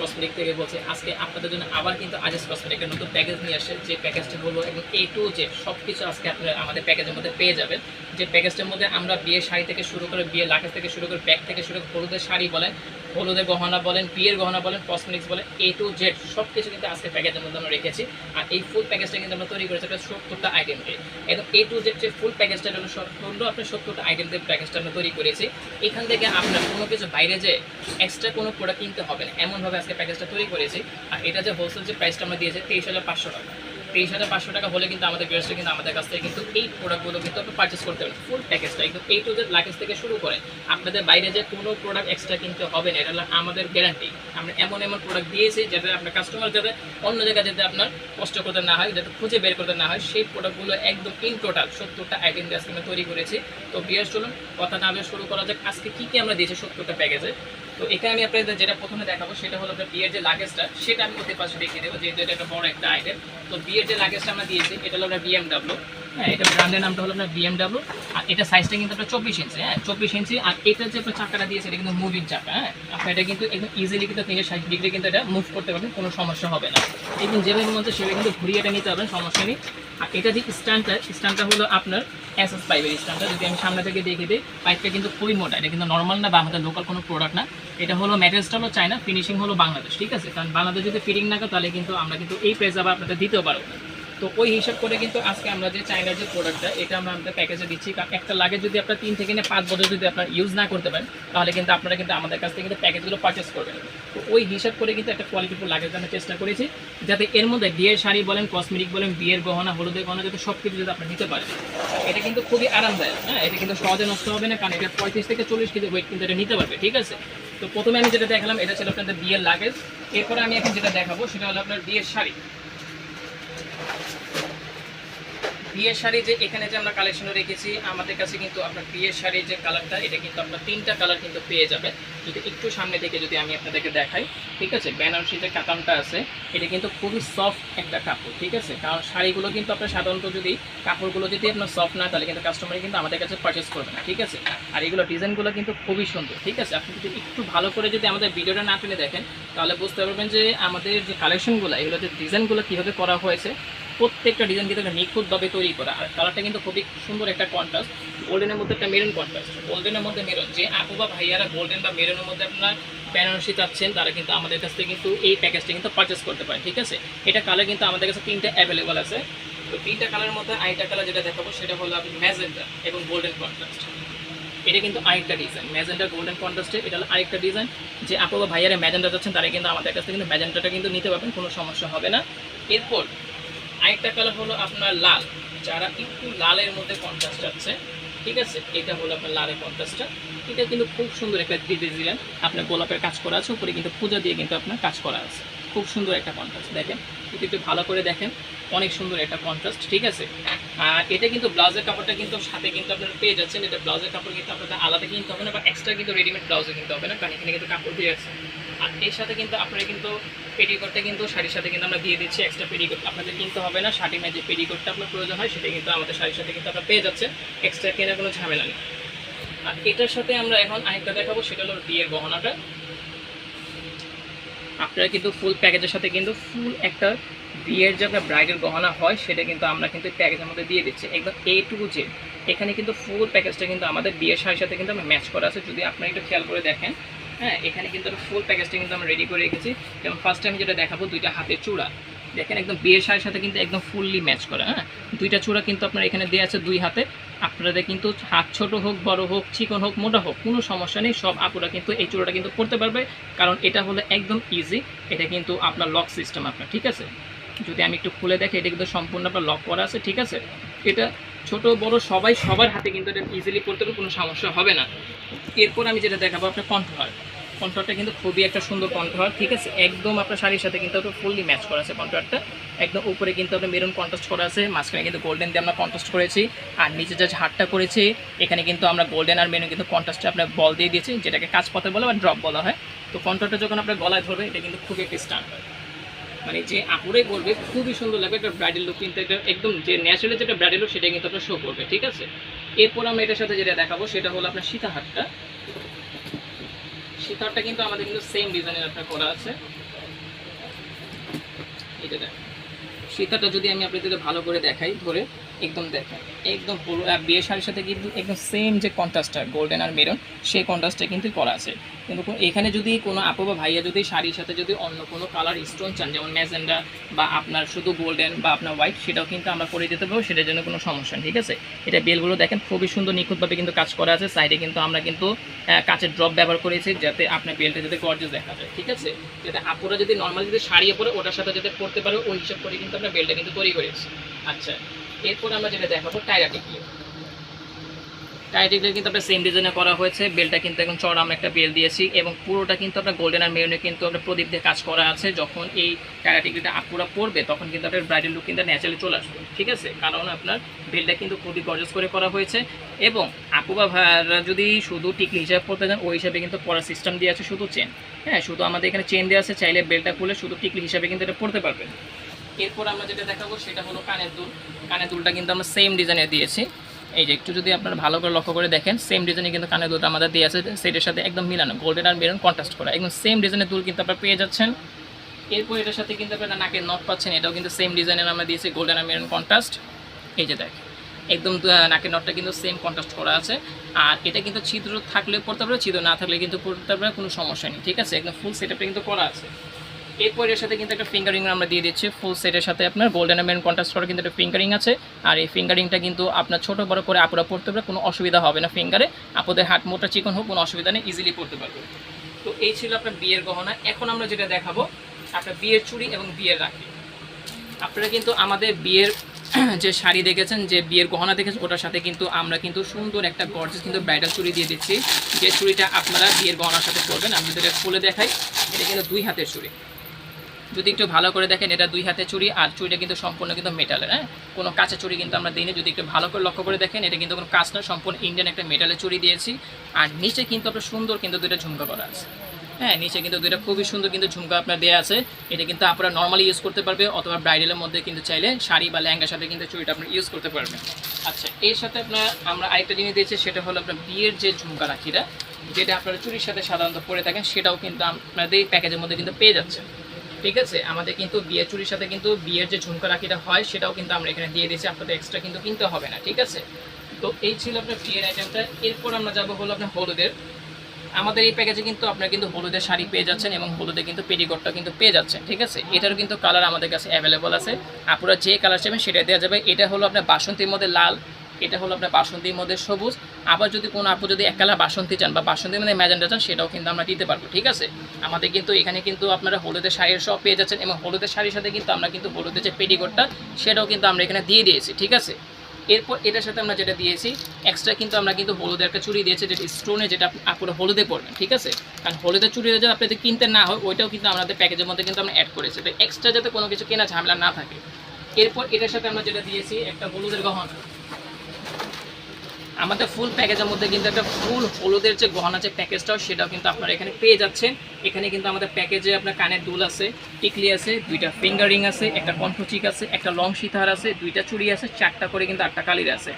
Cosmetic থেকে বলছি, আজকে আপনাদের জন্য আবার কিন্তু আজেস কসমেটিক একটা নতুন প্যাকেজ নিয়ে আসে যে প্যাকেজটা হলো একদম এ টু জে সব কিছু আজকে আপনারা আমাদের প্যাকেজের মধ্যে পেয়ে যাবেন। যে প্যাকেজটার মধ্যে আমরা বিয়ের শাড়ি থেকে শুরু করে বিয়ের লাকেজ থেকে শুরু করে ব্যাগ থেকে শুরু করে হলুদের শাড়ি বলেন, হলুদের গহনা বলেন, বিয়ের গহনা বলেন কসমেটিক্স বলেন এ টু জেড সব কিছু কিন্তু আজকে প্যাকেজের মধ্যে আমরা রেখেছি। আর এই ফুল প্যাকেজটা কিন্তু আমরা তৈরি করেছি একটা সত্তরটা আইটেম দিয়ে একদম এ টু জেড যে ফুল প্যাকেজটা হলো হলো আপনার সত্তরটা আইটেম দিয়ে প্যাকেজটা আমরা তৈরি করেছি। এখান থেকে আপনার কোনো কিছু বাইরে যে এক্সট্রা কোনো প্রোডাক্ট কিনতে হবে না। এমনভাবে আজকে প্যাকেজটা তৈরি করেছি। আর এটা যে হোলসেল যে প্রাইসটা আমরা দিয়েছি, তেইশ হাজার পাঁচশো টাকা। তেইশ হাজার পাঁচশো টাকা হলে কিন্তু আমাদের বিয়ার্সটা কিন্তু আমাদের কাছ থেকে কিন্তু এই প্রোডাক্টগুলো কিন্তু আপনি পারচেস করতে পারেন ফুল প্যাকেজটা একদম এই টু লাকেজ থেকে শুরু করে আপনাদের বাইরে যে কোনো প্রোডাক্ট এক্সট্রা কিনতে হবে না, এটা হলো আমাদের গ্যারান্টি আমরা এমন এমন প্রোডাক্ট দিয়েছি যাতে আপনার কাস্টমার যাতে অন্য জায়গায় যাতে আপনার কষ্ট করতে না হয়, যাতে খুঁজে বের করতে না হয়, সেই প্রোডাক্টগুলো একদম ইন টোটাল সত্তরটা আইটেম দিয়ে আজকে আমরা তৈরি করেছি। তো বিয়ার্স চলুন কথা না বলে শুরু করা যাক, আজকে কী কী আমরা দিয়েছি সত্তরটা প্যাকেজে তো এখানে আমি আপনাদের যেটা প্রথমে দেখাবো সেটা হলো আপনার বিয়ের যে লাগেজটা সেটা আমি ওদের পাশে দেখিয়ে দেবো, যেহেতু এটা একটা বড় একটা আইটেম তো বিয়ের যে লাগেজটা আমরা দিয়েছি, এটা হলো আপনার বিএমডাব্লিউ হ্যাঁ এটা ব্র্যান্ডের নামটা হলো আপনার বিএমডাব্লিউ আর এটা সাইজটা কিন্তু আপনার চব্বিশ ইঞ্চি হ্যাঁ চব্বিশ ইঞ্চি আর এটা যে আপনার চাকাটা দিয়েছে, এটা কিন্তু মুভিং চাকা হ্যাঁ। আপনার এটা কিন্তু একদম ইজিলি কিন্তু তিনশো ষাট ডিগ্রি কিন্তু এটা মুভ করতে পারবেন, কোনো সমস্যা হবে না। একদম যেভাবে মধ্যে সেভাবে কিন্তু ঘুরিয়ে এটা নিতে পারবেন, সমস্যা নেই। আর এটা যে স্ট্যান্ডটা স্ট্যান্ডটা হলো আপনার এস এস পাইপের স্ট্যান্ডটা। যদি আমি সামনে থেকে দেখে দিই পাইপটা কিন্তু খুবই মোটা। এটা কিন্তু নর্মাল না বা আমাদের লোকাল কোনো প্রোডাক্ট না। এটা হলো ম্যাটেরিয়ালসটা হলো চায়না ফিনিশিং হলো বাংলাদেশ, ঠিক আছে? কারণ বাংলাদেশ যদি ফিটিং না তাহলে কিন্তু আমরা কিন্তু এই প্রাইস আবার আপনাদের দিতেও পারব না। তো ওই হিসাব করে কিন্তু আজকে আমরা যে চাইনার যে প্রোডাক্টটা এটা আমরা আমাদের প্যাকেজে দিচ্ছি। কারণ একটা লাগে যদি আপনার তিন থেকে পাঁচ বছর যদি আপনার ইউজ না করতে পারেন, তাহলে কিন্তু আপনারা কিন্তু আমাদের কাছ থেকে কিন্তু প্যাকেজগুলো পারচেস করবেন। তো ওই হিসাব করে কিন্তু একটা কোয়ালিটিফুল লাগেজ আমরা চেষ্টা করেছি, যাতে এর মধ্যে বিয়ের শাড়ি বলেন কসমেটিক বলেন, বিয়ের গহনা, হলুদের গহনা, যাতে সব কিছু যদি আপনারা নিতে পারেন। এটা কিন্তু খুবই আরামদায়ক হ্যাঁ? এটা কিন্তু সহজে নষ্ট হবে না, কারণ এটা পঁয়ত্রিশ থেকে চল্লিশ কেজি ওয়েট কিন্তু এটা নিতে পারবে, ঠিক আছে? তো প্রথমে আমি যেটা দেখালাম, এটা ছিল আপনাদের বিয়ের লাগেজ এরপরে আমি এখন যেটা দেখাবো, সেটা হলো আপনার বিয়ের শাড়ি। বিয়ের শাড়ি যে এখানে যে আমরা কালেকশনে রেখেছি, আমাদের কাছে কিন্তু আপনার বিয়ের শাড়ির যে কালারটা এটা কিন্তু আপনার তিনটা কালার কিন্তু পেয়ে যাবেন যদি একটু সামনে থেকে যদি আমি আপনাদেরকে দেখাই, ঠিক আছে? বেনারসি যে কাতানটা আছে, এটা কিন্তু খুবই সফট একটা কাপড়, ঠিক আছে? কারণ শাড়িগুলো কিন্তু আপনার সাধারণত যদি কাপড়গুলো যদি আপনার সফট না, তাহলে কিন্তু কাস্টমার কিন্তু আমাদের কাছে পারচেস করবে না, ঠিক আছে? আর এগুলো ডিজাইনগুলো কিন্তু খুবই সুন্দর, ঠিক আছে? আপনি যদি একটু ভালো করে যদি আমাদের ভিডিওটা না তুলে দেখেন, তাহলে বুঝতে পারবেন যে আমাদের যে কালেকশনগুলো এগুলো যে ডিজাইনগুলো কীভাবে করা হয়েছে প্রত্যেকটা ডিজাইন কিন্তু একটা নিখুঁতভাবে তৈরি করা। আর কালারটা কিন্তু খুবই সুন্দর একটা কন্ট্রাস্ট গোল্ডেনের মধ্যে একটা মেরুন কন্ট্রাস্ট গোল্ডেনের মধ্যে মেরুন যে আপু বা ভাইয়ারা গোল্ডেন বা মেরুনের মধ্যে আপনার বেনারসি চাচ্ছেন, তারা কিন্তু আমাদের কাছ থেকে কিন্তু এই প্যাকেজটা কিন্তু পারচেস করতে পারেন ঠিক আছে? এটা কালার কিন্তু আমাদের কাছে তিনটা অ্যাভেলেবল আছে। তো তিনটা কালারের মধ্যে আরেকটা কালার যেটা দেখাবো, সেটা হলো আপনি ম্যাজেন্টা এবং গোল্ডেন কন্ট্রাস্ট এটা কিন্তু আরেকটা ডিজাইন ম্যাজেন্টা গোল্ডেন কন্ট্রাস্টে এটা হলো আরেকটা ডিজাইন যে আপু বা ভাইয়ারা ম্যাজেন্টা যাচ্ছেন তারা কিন্তু আমাদের কাছ থেকে কিন্তু ম্যাজেন্টাটা কিন্তু নিতে পারবেন, কোনো সমস্যা হবে না। এরপর আরেকটা কালার হলো আপনার লাল। যারা একটু লালের মধ্যে কন্ট্রাস্ট আছে ঠিক আছে? এটা হলো আপনার লালের কন্ট্রাস্টটা এটা কিন্তু খুব সুন্দর একটা ডিজাইন আপনার গোলাপের কাজ করা আছে, উপরে কিন্তু পূজা দিয়ে কিন্তু আপনার কাজ করা আছে। খুব সুন্দর একটা কন্ট্রাস্ট দেখেন? যদি একটু ভালো করে দেখেন। অনেক সুন্দর একটা কন্ট্রাস্ট ঠিক আছে? আর এটা কিন্তু ব্লাউজের কাপড়টা কিন্তু সাথে কিন্তু আপনারা পেয়ে যাচ্ছেন। এটা ব্লাউজের কাপড় কিন্তু আপনাদের আলাদা কিনতে হবে না, বা এক্সট্রা কিন্তু রেডিমেড ব্লাউজে কিনতে হবে না, কারণ এখানে কিন্তু কাপড় দিয়ে আছে। আর এর সাথে কিন্তু আপনারা কিন্তু পেটিকোটটা কিন্তু শাড়ির সাথে কিন্তু আমরা দিয়ে দিচ্ছি এক্সট্রা পেটিকোট আপনাদের কিনতে হবে না, শাড়ি ম্যাচ যে পেটিকোটটা আপনার প্রয়োজন হয়, সেটা কিন্তু আমাদের শাড়ির সাথে কিন্তু আপনারা পেয়ে যাচ্ছে এক্সট্রা কেনার কোনো ঝামেলা নেই। আর এটার সাথে আমরা এখন আরেকটা দেখাবো, সেটা হলো বিয়ের গহনাটা। আপনারা কিন্তু ফুল প্যাকেজের সাথে কিন্তু ফুল একটা বিয়ের যে আপনার ব্রাইডের গহনা হয়, সেটা কিন্তু আমরা কিন্তু প্যাকেজের মধ্যে দিয়ে দিচ্ছি। একদম এ টু জে এখানে কিন্তু ফুল প্যাকেজটা কিন্তু আমাদের বিয়ের শাড়ির সাথে কিন্তু আমরা ম্যাচ করা আছে। যদি আপনারা একটু খেয়াল করে দেখেন হ্যাঁ এখানে কিন্তু একটা ফুল প্যাকেজটা কিন্তু আমরা রেডি করে রেখেছি। যেমন ফার্স্ট টাইম যেটা দেখাবো, দুইটা হাতের চূড়া। দেখেন একদম বিয়ের শাড়ির সাথে কিন্তু একদম ফুললি ম্যাচ করা হ্যাঁ? দুইটা চূড়া কিন্তু আপনার এখানে দেওয়া আছে দুই হাতে। আপনাদের কিন্তু হাত ছোট হোক, বড় হোক, চিকন হোক, মোটা হোক, কোনো সমস্যা নেই, সব আপুরা কিন্তু এই চূড়াটা কিন্তু পড়তে পারবে। কারণ এটা হলো একদম ইজি এটা কিন্তু আপনার লক সিস্টেম আপনার, ঠিক আছে? যদি আমি একটু খুলে দেখি, এটা কিন্তু সম্পূর্ণ আপনার লক করা আছে, ঠিক আছে? এটা ছোট, বড় সবাই সবার হাতে কিন্তু এটা ইজিলি পড়তে পারবে কোনো সমস্যা হবে না। এরপর আমি যেটা দেখাবো আপনার কণ্ঠহার। কন্ট্রাক্টটা কিন্তু খুবই একটা সুন্দর কন্ট্রাক্ট ঠিক আছে? একদম আপনার শাড়ির সাথে কিন্তু আপনার ফুললি ম্যাচ করা আছে কন্ট্রাক্টটা একদম উপরে কিন্তু আপনার মেরুন কন্ট্রাস্ট করা আছে, মাঝখানে কিন্তু গোল্ডেন দিয়ে আমরা কন্ট্রাস্ট করেছি। আর নিচে যা হাটটা করেছি, এখানে কিন্তু আমরা গোল্ডেন আর মেরুন কিন্তু কন্ট্রাস্টে আপনার বল দিয়ে দিয়েছি, যেটাকে কাজ পথে বলে বা ড্রপ বলা হয়। তো কন্ট্রাক্টটা যখন আপনার গলায় ধরবে, এটা কিন্তু খুবই একটা স্ট্যান্ডার্ড মানে যে আঁকড়ে করবে খুবই সুন্দর লাগবে একটা ব্রাইডেল লুক কিন্তু একদম যে ন্যাচারাল যেটা ব্রাইডেল লুক সেটা কিন্তু আপনার শো করবে, ঠিক আছে? এরপর আমরা এটার সাথে যেটা দেখাবো, সেটা হলো আপনার সীতাহারটা। সীতাহারটা কিন্তু আমাদের কিন্তু সেম ডিজাইনের আপনার করা আছে। এটা দেখ সীতাটা যদি আমি আপনাদের ভালো করে দেখাই ধরে। একদম দেখেন, একদম পুরো বিয়ে শাড়ির সাথে কিন্তু একদম সেম যে কন্ট্রাস্টটা গোল্ডেন আর মেরুন সেই কন্ট্রাস্টটা কিন্তু করা আছে। কিন্তু এখানে যদি কোনো আপু বা ভাইয়া যদি শাড়ির সাথে যদি অন্য কোনো কালার স্টোন চান, যেমন ম্যাজেন্ডা বা আপনার শুধু গোল্ডেন বা আপনার হোয়াইট সেটাও কিন্তু আমরা করে দিতে পারব, সেটার জন্য কোনো সমস্যা ঠিক আছে? এটা বেলগুলো দেখেন, খুবই সুন্দর নিখুঁতভাবে কিন্তু কাজ করা আছে সাইডে কিন্তু আমরা কিন্তু কাঁচের ড্রপ ব্যবহার করেছি, যাতে আপনার বেলটা যাতে গর্জেস দেখা যায়, ঠিক আছে? যাতে আপুরা যদি নর্মালি যদি শাড়িয়ে পরে, ওটার সাথে যাতে পড়তে পারে, ওই হিসাব করে কিন্তু আমরা বেলটা কিন্তু তৈরি করেছি। আচ্ছা এরপর আমরা যেটা দেখাবো টাইরা টিকলি টিকলি কিন্তু আমরা সেম ডিজাইনে করা হয়েছে। বেলটা কিন্তু এখন চড়া আমরা একটা বেল দিয়েছি এবং পুরোটা কিন্তু আপনার গোল্ডেন আর মেরুনে কিন্তু আপনার প্রদীপ দিয়ে কাজ করা আছে। যখন এই টাইরা টিকলিটা আপুরা পড়বে তখন কিন্তু আপনার ব্রাইডাল লুক কিন্তু ন্যাচারালি চলে আসবে, ঠিক আছে? কারণ আপনার বেলটা কিন্তু খুবই গর্জাস করে করা হয়েছে এবং আপু বা ভাইয়ারা যদি শুধু টিকলি হিসাবে পড়তে চান ওই হিসাবে কিন্তু পড়ার সিস্টেম দিয়ে আছে শুধু চেন হ্যাঁ শুধু আমাদের এখানে চেন দেওয়া আছে, চাইলে বেলটা খুলে শুধু টিকলি হিসাবে কিন্তু এটা পড়তে পারবেন। এরপর আমরা যেটা দেখাবো সেটা হলো কানের দুল। কানের দুলটা কিন্তু আমরা সেম ডিজাইনে দিয়েছি। এই যে একটু যদি আপনারা ভালো করে লক্ষ্য করে দেখেন সেম ডিজাইনে কিন্তু কানের দুলটা আমাদের দিয়ে আছে। সেটার সাথে একদম মিলানো গোল্ডেন আর মেরুন কন্ট্রাস্ট করা। একদম সেম ডিজাইনের দুল কিন্তু আপনারা পেয়ে যাচ্ছেন। এরপর এটার সাথে কিন্তু আপনারা নাকের নট পাচ্ছেন, এটাও কিন্তু সেম ডিজাইনের আমরা দিয়েছি গোল্ডেন আর মেরুন কন্ট্রাস্ট এই যে দেখ, একদম নাকের নটটা কিন্তু সেম কন্ট্রাস্ট করা আছে। আর এটা কিন্তু ছিদ্র থাকলে পড়তে পারবে, ছিদ্র না থাকলে কিন্তু পড়তে পারবে, কোনো সমস্যা নেই, ঠিক আছে? একদম ফুল সেটআপটা কিন্তু করা আছে। এরপর এর সাথে কিন্তু একটা ফিঙ্গারিং আমরা দিয়ে দিচ্ছি। ফুল সেটের সাথে আপনার গোল্ডেন মেরুন কন্ট্রাস্ট করা কিন্তু একটা ফিঙ্গারিং আছে। আর এই ফিঙ্গারিংটা কিন্তু আপনার ছোট, বড় করে আপুরা পড়তে পারবে, কোনো অসুবিধা হবে না ফিঙ্গারে আপনাদের হাত মোটা, চিকন হোক, কোনো অসুবিধা নেই ইজিলি পড়তে পারবে। তো এই ছিল আপনার বিয়ের গহনা। এখন আমরা যেটা দেখাবো, আপনার বিয়ের চুড়ি এবং বিয়ের রাখি। আপনারা কিন্তু আমাদের বিয়ের যে শাড়ি দেখেছেন, যে বিয়ের গহনা দেখেছেন, ওটার সাথে কিন্তু আমরা কিন্তু সুন্দর একটা গর্জেস কিন্তু ব্রাইডাল চুড়ি দিয়ে দিচ্ছি। যে চুড়িটা আপনারা বিয়ের গহনার সাথে করবেন আমি যদি এটা খুলে দেখাই, এটা কিন্তু দুই হাতের চুড়ি। যদি একটু ভালো করে দেখেন, এটা দুই হাতে চুরি আর চুরিটা কিন্তু সম্পূর্ণ কিন্তু মেটালের হ্যাঁ? কোনো কাঁচা চুরি কিন্তু আমরা দিইনি। যদি একটু ভালো করে লক্ষ্য করে দেখেন, এটা কিন্তু কোনো কাজ না সম্পূর্ণ ইন্ডিয়ান একটা মেটালের চুরি দিয়েছি। আর নিচে কিন্তু আপনার সুন্দর কিন্তু দুইটা ঝুমকা করা আছে। হ্যাঁ নিচে কিন্তু দুইটা খুবই সুন্দর কিন্তু ঝুমকা আপনার দেওয়া আছে। এটা কিন্তু আপনারা নর্মালি ইউজ করতে পারবে, অথবা ব্রাইডালের মধ্যে কিন্তু চাইলে শাড়ি বা লেহেঙ্গার সাথে কিন্তু চুড়িটা আপনার ইউজ করতে পারবেন। আচ্ছা এর সাথে আপনার আমরা আরেকটা জিনিস দিয়েছি, সেটা হলো আপনার বিয়ের যে ঝুমকা রাখিটা, যেটা আপনারা চুরির সাথে সাধারণত পরে থাকেন, সেটাও কিন্তু আপনাদের প্যাকেজের মধ্যে কিন্তু পেয়ে যাচ্ছে ঠিক আছে? আমাদের কিন্তু বিয়ের চুরির সাথে কিন্তু বিয়ের যে ঝুমকা রাখিটা হয়, সেটাও কিন্তু আমরা এখানে দিয়ে দিয়েছি। আপনাদের এক্সট্রা কিন্তু কিনতে হবে না, ঠিক আছে? তো এই ছিল আপনার বিয়ের আইটেমটা এরপর আমরা যাব হলো আপনার হলুদের। আমাদের এই প্যাকেজে কিন্তু আপনারা কিন্তু হলুদের শাড়ি পেয়ে যাচ্ছেন এবং হলুদে কিন্তু পেটিকোটটা কিন্তু পেয়ে যাচ্ছেন, ঠিক আছে? এটারও কিন্তু কালার আমাদের কাছে অ্যাভেলেবল আছে। আপনারা যে কালার চাইবেন সেটা দেওয়া যাবে। এটা হলো আপনার বাসন্তীর মধ্যে লাল এটা হলো আপনার বাসন্তীর মধ্যে সবুজ। আবার যদি কোনো আপু যদি এক কালার বাসন্তী চান বা বাসন্তীর মধ্যে ম্যাজেন্ডা চান, সেটাও কিন্তু আমরা দিতে পারব, ঠিক আছে? আমাদের কিন্তু এখানে কিন্তু আপনারা হলুদের শাড়ির সব পেয়ে যাচ্ছেন এবং হলুদের শাড়ির সাথে কিন্তু আমরা কিন্তু হলুদের যে পেটিকোটটা, সেটাও কিন্তু আমরা এখানে দিয়ে দিয়েছি, ঠিক আছে? এরপর এটার সাথে আমরা যেটা দিয়েছি এক্সট্রা কিন্তু আমরা কিন্তু হলুদের একটা চুড়ি দিয়েছি, যেটা স্টোনে যেটা আপ- আপনারা হলুদে পড়বেন ঠিক আছে? কারণ হলুদের চুড়ি যদি আপনাদের কিনতে না হয়, ওইটাও কিন্তু আমাদের প্যাকেজের মধ্যে কিন্তু আমরা অ্যাড করেছি। তো এক্সট্রা যাতে কোনো কিছু কেনা ঝামেলা না থাকে। এরপর এটার সাথে আমরা যেটা দিয়েছি, একটা হলুদের গহনা। আমাদের ফুল প্যাকেজের মধ্যে কিন্তু একটা ফুল হলুদের যে গহনা যে প্যাকেজটাও সেটাও কিন্তু আপনারা এখানে পেয়ে যাচ্ছেন। এখানে কিন্তু আমাদের প্যাকেজে আপনার কানের দুল আছে, টিকলি আছে, দুইটা ফিঙ্গারিং আছে, একটা কণ্ঠচিক আছে, একটা লং সিতার আছে, দুইটা চুড়ি আছে, চারটা করে কিন্তু আটটা কালির আছে।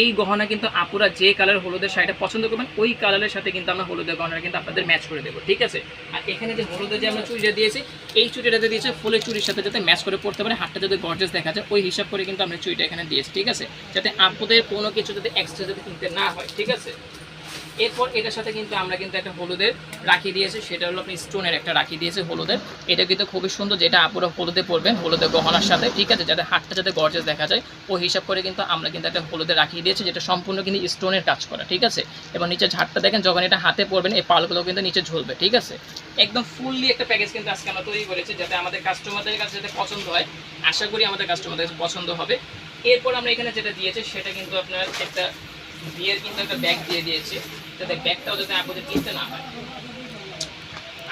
এই গহনা কিন্তু আপুরা যে কালার হলুদের শাড়িটা পছন্দ করবেন, ওই কালারের সাথে কিন্তু আমরা হলুদের গহনা কিন্তু আপনাদের ম্যাচ করে দেবো, ঠিক আছে? আর এখানে যে হলুদের যে আমরা চুড়িটা দিয়েছি, এই চুড়িটা যে দিয়েছে, ফুলের চুড়ির সাথে যাতে ম্যাচ করে পড়তে পারে, হাতটা যাতে গর্জেস দেখা যায়, ওই হিসাব করে কিন্তু আমরা চুড়িটা এখানে দিয়েছি, ঠিক আছে? যাতে আপুদের কোনো কিছু যাতে এক্সট্রা যাতে কিনতে না হয়, ঠিক আছে? এরপর এটার সাথে কিন্তু আমরা কিন্তু একটা হলুদের রাখি দিয়েছি, সেটা হলো আপনি স্টোনের একটা রাখি দিয়েছি হলুদের। এটা কিন্তু খুবই সুন্দর, যেটা আপুরা হলুদে পরবেন, হলুদের গহনার সাথে, ঠিক আছে? যাতে হাতটা যাতে গর্জেস দেখা যায় ওই হিসাব করে কিন্তু আমরা কিন্তু একটা হলুদে রাখি দিয়েছি, যেটা সম্পূর্ণ কিন্তু স্টোনের কাজ করা, ঠিক আছে? এবং নিচে ঝাড়টা দেখেন, যখন এটা হাতে পরবেন, এই পালগুলো কিন্তু নিচে ঝুলবে, ঠিক আছে? একদম ফুললি একটা প্যাকেজ কিন্তু আজকে আমরা তৈরি করেছি, যাতে আমাদের কাস্টমারদের কাছে যাতে পছন্দ হয়। আশা করি আমাদের কাস্টমারদের কাছে পছন্দ হবে। এরপর আমরা এখানে যেটা দিয়েছি, সেটা কিন্তু আপনার একটা বিয়ের কিন্তু একটা ব্যাগ দিয়ে দিয়েছি। যাতে ব্যাগটাও যাতে আপনাদের কিনতে না হয়।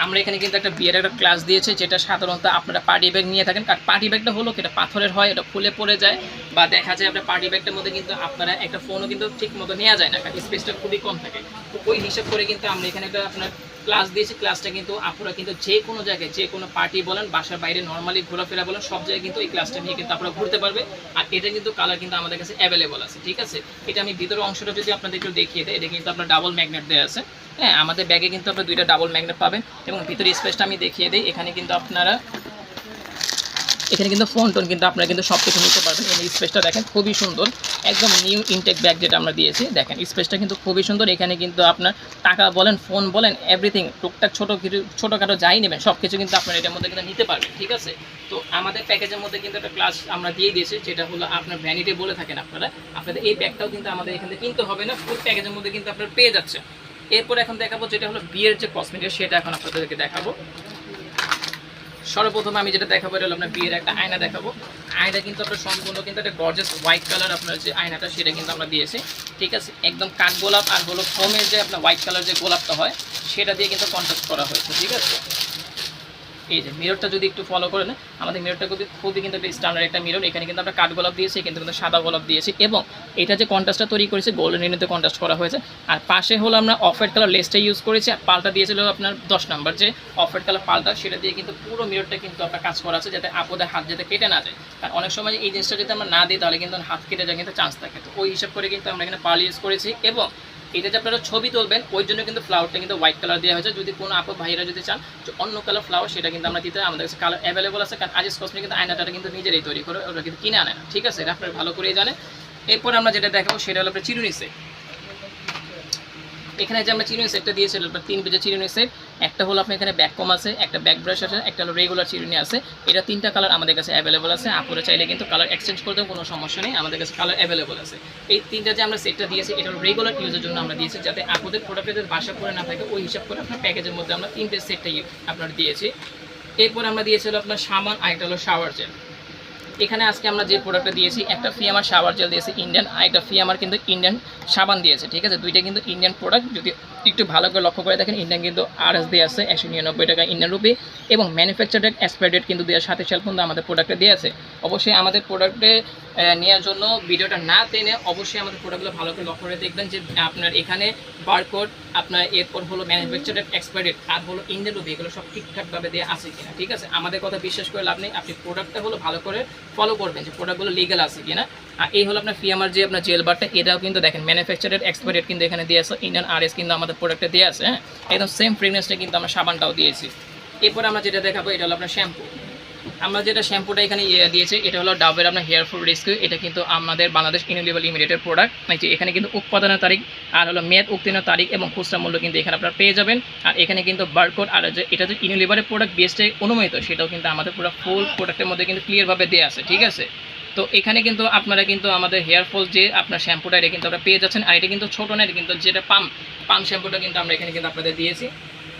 আমরা এখানে কিন্তু একটা বিয়ের একটা ক্লাস দিয়েছে, যেটা সাধারণত আপনারা পার্টি ব্যাগ নিয়ে থাকেন। কারণ পার্টি ব্যাগটা হলো এটা পাথরের হয়, এটা খুলে পড়ে যায়, বা দেখা যায় আপনার পার্টি ব্যাগটার মধ্যে কিন্তু আপনারা একটা ফোনও কিন্তু ঠিক মতো নেওয়া যায় না, কারণ স্পেসটা খুবই কম থাকে। তো ওই হিসাব করে কিন্তু আমরা এখানে একটা আপনার ক্লাস দিয়েছি। ক্লাসটা কিন্তু আপনারা কিন্তু যে কোনো জায়গায়, যে কোনো পার্টি বলেন, বাসার বাইরে নর্মালি ঘোরাফেরা বলেন, সব জায়গায় কিন্তু এই ক্লাসটা নিয়ে কিন্তু আপনারা ঘুরতে পারবে। আর এটা কিন্তু কালার কিন্তু আমাদের কাছে অ্যাভেলেবল আছে, ঠিক আছে? এটা আমি ভিতরের অংশটা যদি আপনাদের একটু দেখিয়ে দেয়, এটা কিন্তু আপনার ডাবল ম্যাগনেট দেওয়া আছে। হ্যাঁ আমাদের ব্যাগে কিন্তু আপনার দুইটা ডাবল ম্যাগনেট পাবেন এবং ভিতরে স্পেসটা আমি দেখিয়ে দিই। এখানে কিন্তু আপনারা, এখানে কিন্তু ফোন টোন কিন্তু আপনারা কিন্তু সব কিছু নিতে পারবেন এই স্পেসটা দেখেন খুবই সুন্দর। একদম নিউ ইনটেক ব্যাগ যেটা আমরা দিয়েছি, দেখেন স্পেসটা কিন্তু খুবই সুন্দর। এখানে কিন্তু আপনার টাকা বলেন ফোন বলেন এভরিথিং টুকটাক ছোটো কিছু, ছোটোখাটো যাই নেবেন সব কিছু কিন্তু আপনারা এটার মধ্যে কিন্তু নিতে পারবেন, ঠিক আছে? তো আমাদের প্যাকেজের মধ্যে কিন্তু একটা ক্লাস আমরা দিয়ে দিয়েছি, যেটা হলো আপনার ভ্যানিটি বলে থাকেন আপনারা। আপনাদের এই ব্যাগটাও কিন্তু আমাদের এখান থেকে কিনতে হবে না ফুল প্যাকেজের মধ্যে কিন্তু আপনারা পেয়ে যাচ্ছে এরপর এখন দেখাবো যেটা হলো বিয়ের যে কসমেটিক সেটা এখন আপনাদেরকে দেখাবো। সর্বপ্রথমে আমি যেটা দেখাবো, এটা হলো আপনার বিয়ের একটা আয়না দেখাবো। আয়না কিন্তু আপনার সম্পূর্ণ কিন্তু একটা গর্জেস হোয়াইট কালার আপনার যে আয়নাটা, সেটা কিন্তু আমরা দিয়েছি। ঠিক আছে? একদম কাঠ গোলাপ আর হলো ফোমের যে আপনার হোয়াইট কালার যে গোলাপটা হয়, সেটা দিয়ে কিন্তু কন্ট্যাক্ট করা হয়েছে। ঠিক আছে? এই যে মিররটা যদি একটু ফলো করে নেন, আমাদের মিররটা খুবই খুবই কিন্তু একটা স্ট্যান্ডার্ড একটা মিরর এখানে কিন্তু আমরা কাঠ গোলাপ দিয়েছি কিন্তু কিন্তু সাদা গোলাপ দিয়েছি এবং এটা যে কন্ট্রাস্টটা তৈরি করেছে গোল্ডেন রিনিতে কন্ট্রাস্ট করা হয়েছে। আর পাশে হলো আমরা অফ হোয়াইট কালার লেসটা ইউজ করেছি, আর পাল্টা দিয়েছিল আপনার দশ নাম্বার যে অফ কালার পাল্টা, সেটা দিয়ে কিন্তু পুরো মিররটা কিন্তু আপনার কাজ করা আছে যাতে আপদের হাত যাতে কেটে না যায়। কারণ অনেক সময় এই জিনিসটা যদি আমরা না দিই, তাহলে কিন্তু হাত কেটে যায় কিন্তু চান্স থাকে। তো ওই হিসাব করে কিন্তু আমরা এখানে পাল ইউজ করেছি এবং এটা যে আপনারা ছবি তুলবেন, ওই জন্য কিন্তু ফ্লাওয়ারটা কিন্তু হোয়াইট কালার দেওয়া হয়েছে। যদি কোনো আপু ভাইরা যদি চান, যে অন্য কালার ফ্লাওয়ার সেটা কিন্তু আমরা দিতে আমাদের কাছে কালার অ্যাভেলেবল আছে। কারণ আজিজ কসমিক কিন্তু আয়নাটা কিন্তু নিজেরাই তৈরি করে, ওরা কিন্তু কিনে আনে না। ঠিক আছে? এটা আপনারা ভালো করেই জানেন। এরপর আমরা যেটা দেখাবো, সেটা হলো আপনার চিরুনি সেট এখানে যে আমরা চিরুনি সেটটা দিয়েছি হলো তিন পেজের চিরুনি সেট একটা হলো আপনার এখানে ব্যাক কম আছে, একটা ব্যাক ব্রাশ আছে, একটা হলো রেগুলার চিরুনি আছে। এটা তিনটা কালার আমাদের কাছে অ্যাভেলেবল আছে। আপুরে চাইলে কিন্তু কালার এক্সচেঞ্জ করতেও কোনো সমস্যা নেই। আমাদের কাছে কালার অ্যাভেলেবল আছে। এই তিনটা যে আমরা সেটটা দিয়েছি, এটা রেগুলার ইউজের জন্য আমরা দিয়েছি, যাতে আপুদের প্রোডাক্টের বাসা করে না থাকে। ওই হিসাব করে আপনার প্যাকেজের মধ্যে আমরা তিনটে সেটটাই আপনার দিয়েছি। এরপর আমরা দিয়েছি হলো আপনার সামান আর একটা হলো শাওয়ার জেল এখানে আজকে আমরা যে প্রোডাক্টটা দিয়েছি, একটা ফি আমার শাওয়ার জেল দিয়েছি ইন্ডিয়ান আর একটা ফি আমার কিন্তু ইন্ডিয়ান সাবান দিয়েছে, ঠিক আছে? দুইটা কিন্তু ইন্ডিয়ান প্রোডাক্ট যদি একটু ভালো করে লক্ষ্য করে দেখেন ইন্ডিয়ান কিন্তু আর এস দিয়ে আছে, একশো নিরানব্বই টাকা ইন্ডিয়ান রুপি এবং ম্যানুফ্যাকচারেড এক্সপায়ার ডেট কিন্তু দেওয়ার সাথে সাথে কিন্তু আমাদের প্রোডাক্টে দিয়ে আছে অবশ্যই আমাদের প্রোডাক্টে নেওয়ার জন্য ভিডিওটা না টেনে অবশ্যই আমাদের প্রোডাক্টগুলো ভালো করে লক্ষ্য করে দেখবেন যে, আপনার এখানে বারকোড আপনার এরপর হলো ম্যানুফ্যাকচারেড এক্সপায়ার ডেট আর হলো ইন্ডিয়ান রুপি এগুলো সব ঠিকঠাকভাবে দেওয়া আছে কিনা, ঠিক আছে? আমাদের কথা বিশ্বাস করে লাভ নেই, আপনি প্রোডাক্টটা হলো ভালো করে ফলো করবেন যে প্রোডাক্টগুলো লিগাল আছে কিনা। আর এই হলো আপনার ফিয়ামার যে আপনার জেল বারটা এটাও কিন্তু দেখেন ম্যানুফ্যাকচারের এক্সপায়ার ডেট কিন্তু এখানে দিয়ে আছে ইন্ডিয়ান আর এস কিন্তু আমাদের প্রোডাক্টে দিয়ে আছে হ্যাঁ? একদম সেম ফ্রেগনেন্সটা কিন্তু আমরা সাবানটাও দিয়েছি। এরপর আমরা যেটা দেখাবো, এটা হলো আপনার শ্যাম্পু আমরা যেটা শ্যাম্পুটা এখানে ইয়ে দিয়েছি, এটা হলো ডাবের আপনার হেয়ার ফল রেস্কিউ এটা কিন্তু আমাদের বাংলাদেশ ইউনিলিভার লিমিটেডের প্রোডাক্ট মানে এখানে কিন্তু উৎপাদনের তারিখ আর হলো মেয়াদ উত্তীর্ণের তারিখ এবং খুচরা মূল্য কিন্তু এখানে আপনারা পেয়ে যাবেন। আর এখানে কিন্তু বারকোড আর যে, এটা যে ইউনিলিভারের প্রোডাক্ট বেস্টে অনুমোদিত, সেটাও কিন্তু আমাদের পুরো ফুল প্রোডাক্টের মধ্যে কিন্তু ক্লিয়ারভাবে দেওয়া আছে, ঠিক আছে? তো এখানে কিন্তু আপনারা কিন্তু আমাদের হেয়ার ফল যে আপনার শ্যাম্পুটা, এটা কিন্তু আপনারা পেয়ে যাচ্ছেন। আর এটা কিন্তু ছোটো না, এটা কিন্তু যেটা পাম্প পাম্প শ্যাম্পুটা কিন্তু আমরা এখানে কিন্তু আপনাদের দিয়েছি।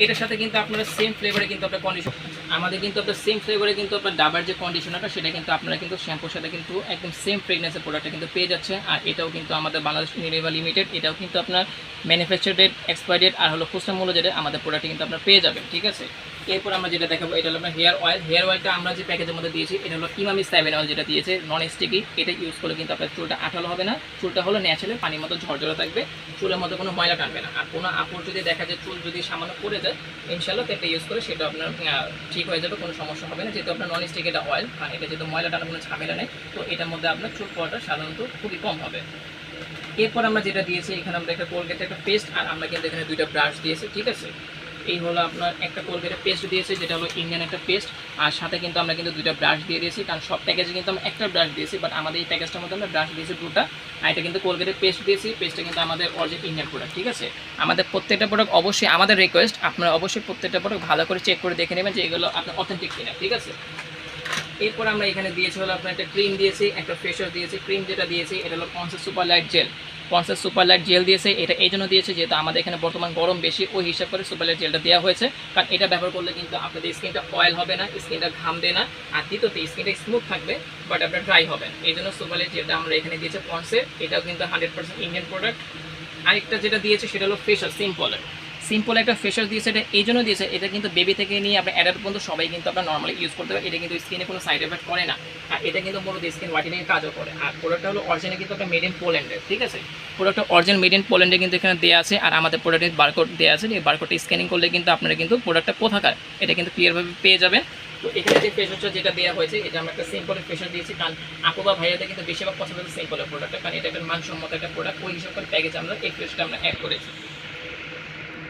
এটার সাথে কিন্তু আপনারা সেম ফ্লেভারে কিন্তু আপনার কন্ডিশন আমাদের কিন্তু আপনার সেম ফ্লেভারে কিন্তু আপনার ডাবার যে কন্ডিশনারটা সেটা কিন্তু আপনারা কিন্তু শ্যাম্পুর সাথে কিন্তু একদম সেম ফ্রেগনেন্সের প্রোডাক্টটা কিন্তু পেয়ে যাচ্ছে আর এটাও কিন্তু আমাদের বাংলাদেশ ইউনিভার লিমিটেড এটাও কিন্তু আপনার ম্যানুফ্যাকচার ডেট এক্সপায়ার ডেট আর হলো খুচরা মূল্য যেটা, আমাদের প্রোডাক্টে কিন্তু আপনার পেয়ে যাবেন, ঠিক আছে? এরপর আমরা যেটা দেখাবো, এটা হলো হেয়ার অয়েল হেয়ার অয়েলটা আমরা যে প্যাকেজের মধ্যে দিয়েছি, এটা হলো ইমামি সেভেন অয়েল যেটা দিয়েছে নন স্টিকি এটা ইউজ করলে কিন্তু আপনার চুলটা আঠালো হবে না। চুলটা হলো ন্যাচারাল পানির মতো ঝরঝরে থাকবে, চুলের মধ্যে কোনো ময়লা টানবে না। আর কোনো আপুর যদি দেখা যায় চুল যদি সামান্য পড়ে যায় ইনশাল্লাহ এটা ইউজ করে সেটা আপনার ঠিক হয়ে যাবে, কোনো সমস্যা হবে না। যেহেতু আপনার নন স্টিক এটা অয়েল আর এটা যেহেতু ময়লা টানা কোনো ঝামেলা নেই, তো এটার মধ্যে আপনার চুল পড়াটা সাধারণত খুবই কম হবে। এরপর আমরা যেটা দিয়েছি, এখানে আমরা একটা কোলগেটের একটা পেস্ট আর আমরা কিন্তু এখানে দুইটা ব্রাশ দিয়েছি, ঠিক আছে? এই হলো আপনার একটা কোলগেটের পেস্ট দিয়েছে, যেটা হলো ইন্ডিয়ান একটা পেস্ট আর সাথে কিন্তু আমরা কিন্তু দুইটা ব্রাশ দিয়ে দিয়েছি, কারণ সব প্যাকেজে কিন্তু আমরা একটা ব্রাশ দিয়েছি বাট আমাদের এই প্যাকেজটার মধ্যে আমরা ব্রাশ দিয়েছি দুটা। আর এটা কিন্তু কোলগেটের পেস্ট দিয়েছি পেস্টটা কিন্তু আমাদের অরিজিনাল ইন্ডিয়ান প্রোডাক্ট ঠিক আছে? আমাদের প্রত্যেকটা প্রোডাক্ট অবশ্যই আমাদের রিকোয়েস্ট আপনারা অবশ্যই প্রত্যেকটা প্রোডাক্ট ভালো করে চেক করে দেখে নেবেন যে এগুলো আপনার অথেন্টিক কিনা, ঠিক আছে? এরপর আমরা এখানে দিয়েছি হলো আপনার একটা ক্রিম দিয়েছি, একটা ফেশিয়াল দিয়েছি। ক্রিম যেটা দিয়েছি, এটা হলো পঞ্চাশ সুপার লাইট জেল পঞ্চাশ সুপার লাইট জেল দিয়েছে, এটা এই জন্য দিয়েছে যেহেতু আমাদের এখানে বর্তমান গরম বেশি, ওই হিসাব করে সুপার লাইট জেলটা দেওয়া হয়েছে। কারণ এটা ব্যবহার করলে কিন্তু আপনাদের স্কিনটা অয়েল হবে না স্কিনটা ঘামবে না। আর দ্বিতীয়তে স্কিনটা স্মুথ থাকবে বাট আপনার ড্রাই হবে। এই জন্য সুপার লাইট জেলটা আমরা এখানে দিয়েছে পন্সের এটাও কিন্তু হান্ড্রেড পার্সেন্ট ইন্ডিয়ান প্রোডাক্ট আরেকটা যেটা দিয়েছে, সেটা হলো ফেশিয়াল সিম্পলের সিম্পল একটা ফেশিয়াল দিয়েছে, এটা এই জন্য দিয়েছে। এটা কিন্তু বেবি থেকে নিয়ে আপনার অ্যাডাল্ট পর্যন্ত সবাই কিন্তু আপনার নর্মালি ইউজ করতে পারে। এটা কিন্তু স্কিনে কোনো সাইড এফেক্ট করে না। আর এটা কিন্তু মূলত স্কিন হোয়াইটেনিংয়ের কাজও করে। আর প্রোডাক্টটা হলো অরিজিনাল কিন্তু একটা মেড ইন পোল্যান্ডের ঠিক আছে? প্রোডাক্টটা অরিজিনাল মেড ইন পোল্যান্ডে কিন্তু এখানে দেওয়া আছে। আর আমাদের প্রোডাক্টের বারকোড দেওয়া আছে। এই বারকোডটা স্ক্যানিং করলে কিন্তু আপনারা কিন্তু প্রোডাক্টটা কোথাকার, এটা কিন্তু ক্লিয়ারভাবে পেয়ে যাবেন। তো এখানে যে ফেশনটা যেটা দেওয়া হয়েছে, এটা আমরা একটা সিম্পল ফেশন দিয়েছি। কারণ আপু বা ভাইয়াদের কিন্তু বেশিরভাগ পছন্দ সিম্পলের প্রোডাক্টটা কারণ এটা একটা মানসম্মত একটা প্রোডাক্ট ওই হিসাব প্যাকেজ আমরা এই ফেসটা আমরা অ্যাড করেছি।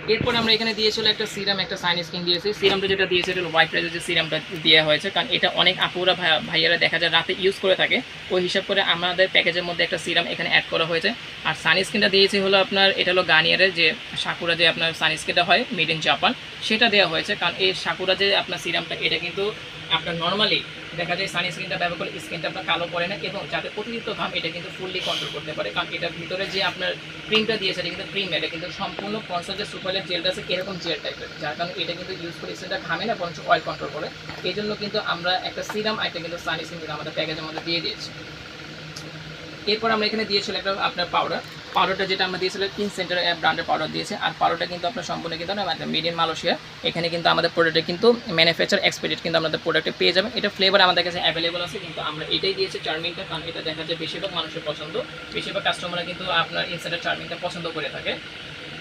এরপর আমরা এখানে দিয়েছিল একটা সিরাম, একটা সাইন স্কিন দিয়েছি। সিরামটা যেটা দিয়েছে, এটা হোয়াইট রাইজের যে সিরামটা দেওয়া হয়েছে। কারণ এটা অনেক আপুরা ভাই- ভাইয়ারা দেখা যায় রাতে ইউজ করে থাকে। ওই হিসাব করে আমাদের প্যাকেজের মধ্যে একটা সিরাম এখানে অ্যাড করা হয়েছে। আর সানস্ক্রিনটা দিয়েছে হলো আপনার, এটা হলো গার্নিয়ারের যে সাকুরা যে আপনার সানস্ক্রিনটা হয় মেড ইন জাপান সেটা দেওয়া হয়েছে। কারণ এই সাকুরা যে আপনার সিরামটা, এটা কিন্তু আপনার নর্মালি দেখা যায় সানস্ক্রিনটা ব্যবহার করলে স্কিনটা আপনার কালো পড়ে না এবং যাতে অতিরিক্ত ঘাম এটা কিন্তু ফুললি কন্ট্রোল করতে পারে। কারণ এটার ভিতরে যে আপনার ক্রিমটা দিয়েছে, এটা কিন্তু ক্রিম এটা কিন্তু সম্পূর্ণ পঞ্চাশ যে সুপারের জেলটা আছে এরকম জেল টাইপের যার কারণে এটা কিন্তু ইউজ করে স্কিনটা ঘামে না, বরঞ্চ অয়েল কন্ট্রোল করে। এই জন্য কিন্তু আমরা একটা সিরাম একটা কিন্তু সানস্ক্রিন কিন্তু আমাদের প্যাকেজের মধ্যে দিয়ে দিয়েছি। এরপর আমরা এখানে দিয়েছিলাম একটা আপনার পাউডার পাউডারটা যেটা আমরা দিয়েছিলাম তিন সেন্টার ব্র্যান্ডের পাউডার দিয়েছে। আর পাউডারটা কিন্তু আপনার সম্পূর্ণ কিন্তু মেড ইন মালয়েশিয়া এখানে কিন্তু আমাদের প্রোডাক্টে কিন্তু ম্যানুফ্যাকচার এক্সপেরিট কিন্তু আমাদের প্রোডাক্টে পেয়ে যাবেন। এটা ফ্লেভার আমাদের কাছে অ্যাভেলেবল আছে, কিন্তু আমরা এটাই দিয়েছি চার্মিংটা কারণ এটা দেখা যায় বেশিরভাগ মানুষের পছন্দ। বেশিরভাগ কাস্টমাররা কিন্তু আপনার ইনসাইডার চার্মিংটা পছন্দ করে থাকে।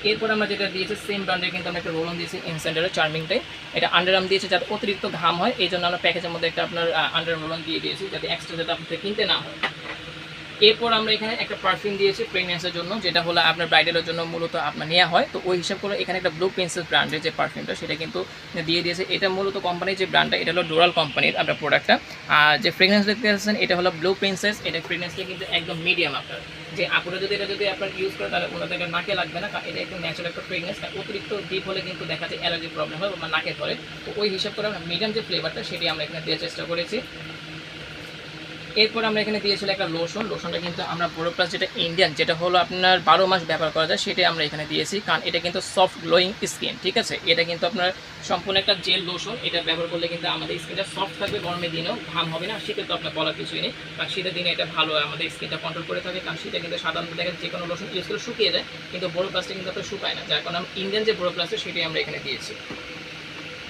এরপর আমরা যেটা দিয়েছি সেম ব্র্যান্ডের কিন্তু আমরা একটা রোলন দিয়েছি ইনসেন্টারের চার্মিংটাই এটা আন্ডারআর্ম দিয়েছে যাতে অতিরিক্ত ঘাম হয়, এই জন্য আমরা প্যাকেজের মধ্যে একটা আপনার আন্ডার রোলন দিয়ে দিয়েছি, যাতে এক্সট্রা যাতে আপনাদের কিনতে না হয়। এরপর আমরা এখানে একটা পারফিউম দিয়েছি প্রেগনেন্সের জন্য, যেটা হলো আপনার ব্রাইডালের জন্য মূলত আপনার নেওয়া হয়। তো ওই হিসাব করে এখানে একটা ব্লু প্রিন্সেস ব্র্যান্ডের যে পারফিউমটা সেটা কিন্তু দিয়ে দিয়েছে। এটা মূলত কোম্পানির যে ব্র্যান্ডটা এটা হলো ডোরাল কোম্পানির আপনার প্রোডাক্টটা আর যে ফ্রেগনেন্স দেখতে পাচ্ছেন, এটা হলো ব্লু প্রিন্সেস এটা ফ্রেগনেন্সটা কিন্তু একদম মিডিয়াম আপনার। যে আপুরা যদি এটা যদি আপনার ইউজ করে, তাহলে ওনাদের এটা নাকে লাগবে না এটা একদম ন্যাচারাল একটা ফ্রেগনেন্স অতিরিক্ত ডিপ হলে কিন্তু দেখা যায় অ্যালার্জি প্রবলেম হয় বা নাকে ধরে। তো ওই হিসাব করে আমরা মিডিয়াম যে ফ্লেভারটা সেটি আমরা এখানে দেওয়ার চেষ্টা করেছি। এরপর আমরা এখানে দিয়েছিল একটা লোশন লোশনটা কিন্তু আমরা বড় প্লাস যেটা ইন্ডিয়ান যেটা হলো আপনার বারো মাস ব্যবহার করা যায়, সেটাই আমরা এখানে দিয়েছি। কারণ এটা কিন্তু সফট গ্লোয়িং স্কিন ঠিক আছে? এটা কিন্তু আপনার সম্পূর্ণ একটা জেল লোশন এটা ব্যবহার করলে কিন্তু আমাদের স্কিনটা সফট থাকবে, গরমের দিনেও ঘাম হবে না শীতে তো আপনার বলার কিছুই নেই। কারণ শীতের দিনে এটা ভালো, আমাদের স্কিনটা কন্ট্রোল করে থাকে, কারণ শীতে কিন্তু সাধারণত দেখা যায় যে কোনো লোশন ইউজ করে শুকিয়ে যায়, কিন্তু বড় প্লাসটা কিন্তু আপনার শুকায় না। যার কারণে ইন্ডিয়ান যে বড় প্লাসটা সেটাই আমরা এখানে দিয়েছি।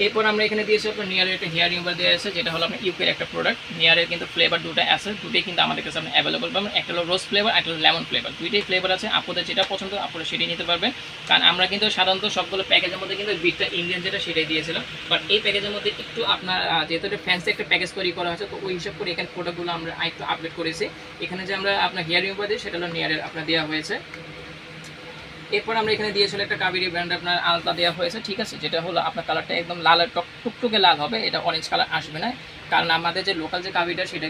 এরপর আমরা এখানে দিয়েছি আপনার নিয়ারের একটা হেয়ার রিমুভার দেওয়া আছে, যেটা হলো আপনার ইউকের একটা প্রোডাক্ট নিয়ারের কিন্তু ফ্লেভার দুটো আছে, দুটোই কিন্তু আমাদের কাছে আপনি অ্যাভেলেবল পাবেন। একটা হলো রোজ ফ্লেভার একটা হলো লেমন ফ্লেভার দুইটাই ফ্লেভার আছে, আপনাদের যেটা পছন্দ আপনারা সেটাই নিতে পারবেন। কারণ আমরা কিন্তু সাধারণত সবগুলো প্যাকেজের মধ্যে কিন্তু বিটটা ইন্ডিয়ান যেটা সেটাই দিয়েছিলাম। বাট এই প্যাকেজের মধ্যে একটু আপনার যেহেতু একটা ফ্যান্সি একটা প্যাকেজ তৈরি করা হয়েছে, তো ওই হিসাব করে এখানে প্রোডাক্টগুলো আমরা আরেকটু আপডেট করেছি। এখানে যে আমরা আপনার হেয়ার রিমুভার দিই, সেটা হলো নিয়ারের আপনার দেওয়া হয়েছে। এরপর আমরা এখানে দিয়েছিল একটা কাবেরি ব্র্যান্ড আপনার আলতা দেওয়া হয়েছে, ঠিক আছে? যেটা হলো আপনার কালারটা একদম লাল আর টক টুকটুকে লাল হবে, এটা অরেঞ্জ কালার আসবে না। কারণ আমাদের যে লোকাল যে কাবিটা সেটা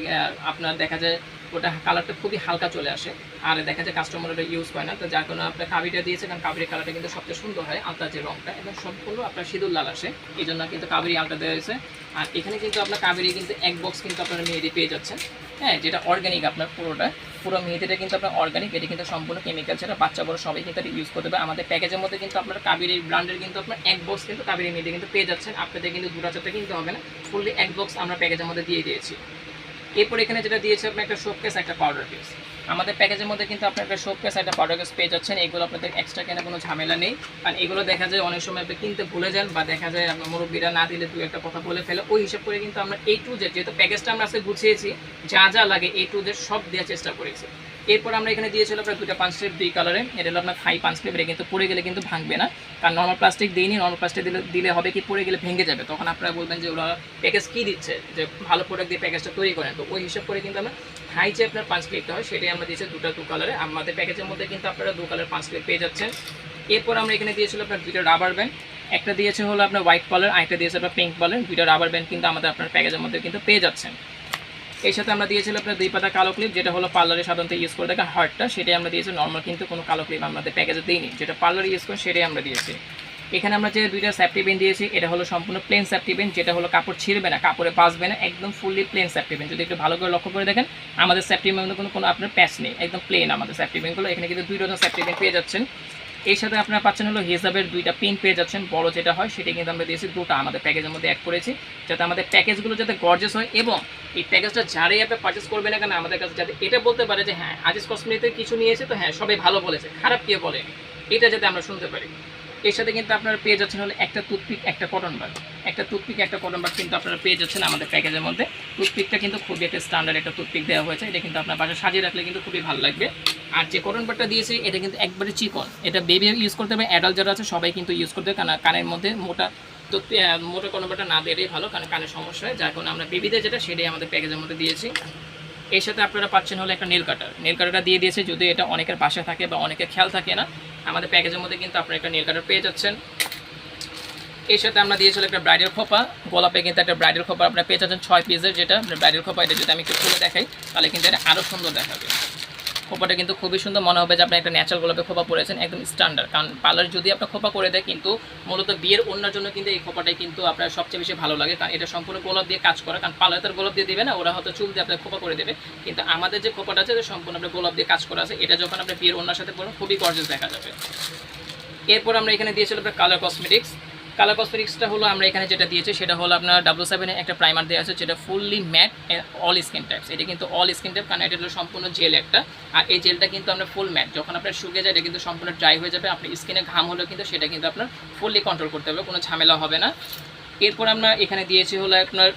আপনার দেখা যায় ওটা কালারটা খুবই হালকা চলে আসে। আর দেখা যায় কাস্টমার ওটা ইউজ করে না। তো যার কারণে আপনার কাবিটা দিয়েছে, কারণ কাবেরি কালারটা কিন্তু সবচেয়ে সুন্দর হয় আলতার যে রঙটা এবং সম্পূর্ণ আপনার সিঁদুর লাল আসে। এই জন্য কিন্তু কাবেরি আলতা দেওয়া হয়েছে। আর এখানে কিন্তু আপনার কাবেরি কিন্তু এক বক্স কিন্তু আপনারা মেহেদি পেয়ে যাচ্ছেন। হ্যাঁ যেটা অর্গ্যানিক আপনার পুরোটা। পুরো মেহেদিটা কিন্তু আপনার অর্গ্যানিক এটা কিন্তু সম্পূর্ণ কেমিক্যাল ছাড়া বাচ্চা বড় সবাই কিন্তু ইউজ করতে পারে। আমাদের প্যাকেজের মধ্যে কিন্তু আপনার কাবেরি ব্র্যান্ডের কিন্তু আপনার এক বক্স কিন্তু কাবেরি মেহেদি কিন্তু পেয়ে যাচ্ছেন। আপনাদের কিন্তু দু হাজারটা কিনতে হবে না ফুললি এক বক্স আমরা প্যাকেজের মধ্যে দিয়ে দিয়েছি। এরপর এখানে যেটা দিয়েছে আপনার একটা শোকেস একটা পাউডার কেস আমাদের প্যাকেজের মধ্যে কিন্তু আপনার একটা শোপ কেস একটা পাউডার কেস পেয়ে যাচ্ছেন। এগুলো আপনাদের এক্সট্রা কেনা কোনো ঝামেলা নেই। কারণ এগুলো দেখা যায় অনেক সময় আপনি কিনতে ভুলে যান বা দেখা যায় আপনার মুরব্বীরা না দিলে দু একটা কথা বলে ফেলে। ওই হিসাব করে কিন্তু আমরা এই টু যেহেতু প্যাকেজটা আমরা আজকে গুছিয়েছি, যা যা লাগে এই টু জেড সব দেওয়ার চেষ্টা করেছি। এরপর আমরা এখানে দিয়েছিল আপনার দুটো পাঁচ স্লিপ দুই কালারে এটা হলো আপনার হাই পাঁচ স্লিপ এটা কিন্তু পড়ে গেলে কিন্তু ভাঙবে না। কারণ নর্মাল প্লাস্টিক দিইনি নর্মাল প্লাস্টিক দিলে দিলে হবে কি, পড়ে গেলে ভেঙে যাবে। তখন আপনারা বলবেন যে ওরা প্যাকেজ কী দিচ্ছে? যে ভালো প্রোডাক্ট দিয়ে প্যাকেজটা তৈরি করেন। তো ওই হিসাব করে কিন্তু আমরা হাই যে আপনার পাঁচ ক্লিপটা হয়, সেটাই আমরা দিয়েছি দুটো দু কালারে আমাদের প্যাকেজের মধ্যে কিন্তু আপনারা দু কালার পাঁচ ক্লিপ পেয়ে যাচ্ছেন। এরপর আমরা এখানে দিয়েছিল আপনার দুটো রাবার ব্যান্ড একটা দিয়েছে হলো আপনার হোয়াইট কালার আরেকটা দিয়েছে আপনার পিঙ্ক কালার দুটো রাবার ব্যান্ড কিন্তু আমাদের আপনার প্যাকেজের মধ্যে কিন্তু পেয়ে যাচ্ছেন। এর সাথে আমরা দিয়েছিলাম আপনার দুই পাতা কালো ক্লিপ যেটা হলো পার্লারে সাধারণত ইউজ করে থাকে হার্টটা সেটাই আমরা দিয়েছি। নর্মাল কিন্তু কোনো কালো ক্লিপ আমাদের প্যাকেজে দিইনি। যেটা পার্লারে ইউজ করে সেটাই আমরা দিয়েছি। এখানে আমরা যে দুইটা সেফটি পেন দিয়েছি, এটা হলো সম্পূর্ণ প্লেন সেফটি পেন যেটা হলো কাপড় ছিঁড়বে না, কাপড়ে বাঁচবে না, একদম ফুললি প্লেন সেফটি পেন যদি একটু ভালো করে লক্ষ্য করে দেখেন, আমাদের সেফটি পেনের কোনো কোনো আপনার প্যাচ নেই, একদম প্লেন আমাদের সেফটি পেনগুলো এখানে কিন্তু দুই ডজন সেফটি পেন পেয়ে যাচ্ছেন। এর সাথে আপনারা পাচ্ছেন হলো হিসাবের দুইটা পিন পেয়ে যাচ্ছেন, বড় যেটা হয় সেটা কিন্তু আমরা দিয়েছি দুটো, আমাদের প্যাকেজের মধ্যে অ্যাড করেছি, যাতে আমাদের প্যাকেজগুলো যাতে গর্জেস হয় এবং এই প্যাকেজটা যারাই আপনি পারচেস করবে না কেন, আমাদের কাছে যাতে এটা বলতে পারে যে হ্যাঁ আজিজ কসমেটিতে কিছু নিয়েছে তো হ্যাঁ সবাই ভালো বলেছে, খারাপ কে বলে এটা যাতে আমরা শুনতে পারি। এর সাথে কিন্তু আপনারা পেয়ে যাচ্ছেন হলে একটা টুথপিক একটা কটন বার একটা টুথপিক একটা কটন বার কিন্তু আপনারা পেয়ে যাচ্ছেন আমাদের প্যাকেজের মধ্যে। টুথপিকটা কিন্তু খুবই একটা স্ট্যান্ডার্ড একটা টুথপিক দেওয়া হয়েছে। এটা কিন্তু আপনার বাসায় সাজিয়ে রাখলে কিন্তু খুবই ভালো লাগবে। আর যে কটন বারটা দিয়েছি, এটা কিন্তু একবারে চিকন। এটা বেবি ইউজ করতে হবে অ্যাডাল্ট যারা আছে, সবাই কিন্তু ইউজ করতে হবে। কারণ কানের মধ্যে মোটা তো মোটা কটন বারটা না দিলেই ভালো, কারণ কানের সমস্যা হয়। যার কারণে আমরা বেবিদের যেটা, সেটাই আমাদের প্যাকেজের মধ্যে দিয়েছি। এর সাথে আপনারা পাচ্ছেন হলো একটা নেল কাটার নেল কাটারটা দিয়ে দিয়েছে যদি এটা অনেকের পাশে থাকে বা অনেকের খেয়াল থাকে না। আমাদের প্যাকেজের মধ্যে কিন্তু আপনারা একটা নেল কাটার পেয়ে যাচ্ছেন। এর সাথে আমরা দিয়েছিল একটা ব্রাইডাল খোপা। গোলাপে কিন্তু একটা ব্রাইডাল খোপা আপনারা পেয়ে যাচ্ছেন, ছয় পিসের যেটা। ব্রাইডাল খোপা এটা যদি আমি একটু খুলে দেখাই, তাহলে কিন্তু এটা আরও সুন্দর দেখাবে। খোপাটা কিন্তু খুবই সুন্দর। মনে হবে যে আপনি একটা ন্যাচারাল গোলাপে খোপা পরেছেন, একদম স্ট্যান্ডার্ড কারণ পার্লার যদি আপনার খোপা করে দেয় কিন্তু মূলত বিয়ের অন্যার জন্য কিন্তু এই খোপাটাই কিন্তু আপনার সবচেয়ে বেশি ভালো লাগে। কারণ এটা সম্পূর্ণ গোলাপ দিয়ে কাজ করা। কারণ পার্লার তার গোলাপ দিয়ে দেবে না, ওরা হয়তো চুল দিয়ে আপনার খোপা করে দেবে। কিন্তু আমাদের যে খোপাটা আছে, এটা সম্পূর্ণ আপনার গোলাপ দিয়ে কাজ করা আছে। এটা যখন আপনার বিয়ের অন্যার সাথে পড়বেন খুবই গর্জেস দেখা যাবে। এরপর আমরা এখানে দিয়েছিলাম আপনার কালার কসমেটিক্স কালার কসমেটিক্সটা হলো আমরা এখানে যেটা দিয়েছি, সেটা হলো আপনার ডাব্লু সেভেনে একটা প্রাইমার দেওয়া আছে, যেটা fully matte all skin types এটা কিন্তু অল স্কিন টাইপ কারণ এটা হলো সম্পূর্ণ জেল একটা। আর এই জেলটা কিন্তু আপনার ফুল ম্যাট যখন আপনার শুকে যায়, এটা কিন্তু সম্পূর্ণ ড্রাই হয়ে যাবে। আপনার স্কিনে ঘাম হলেও কিন্তু সেটা কিন্তু আপনার ফুললি কন্ট্রোল করতে হবে, কোনো ঝামেলা হবে না। এরপর আমরা এখানে দিয়েছি হলো আপনার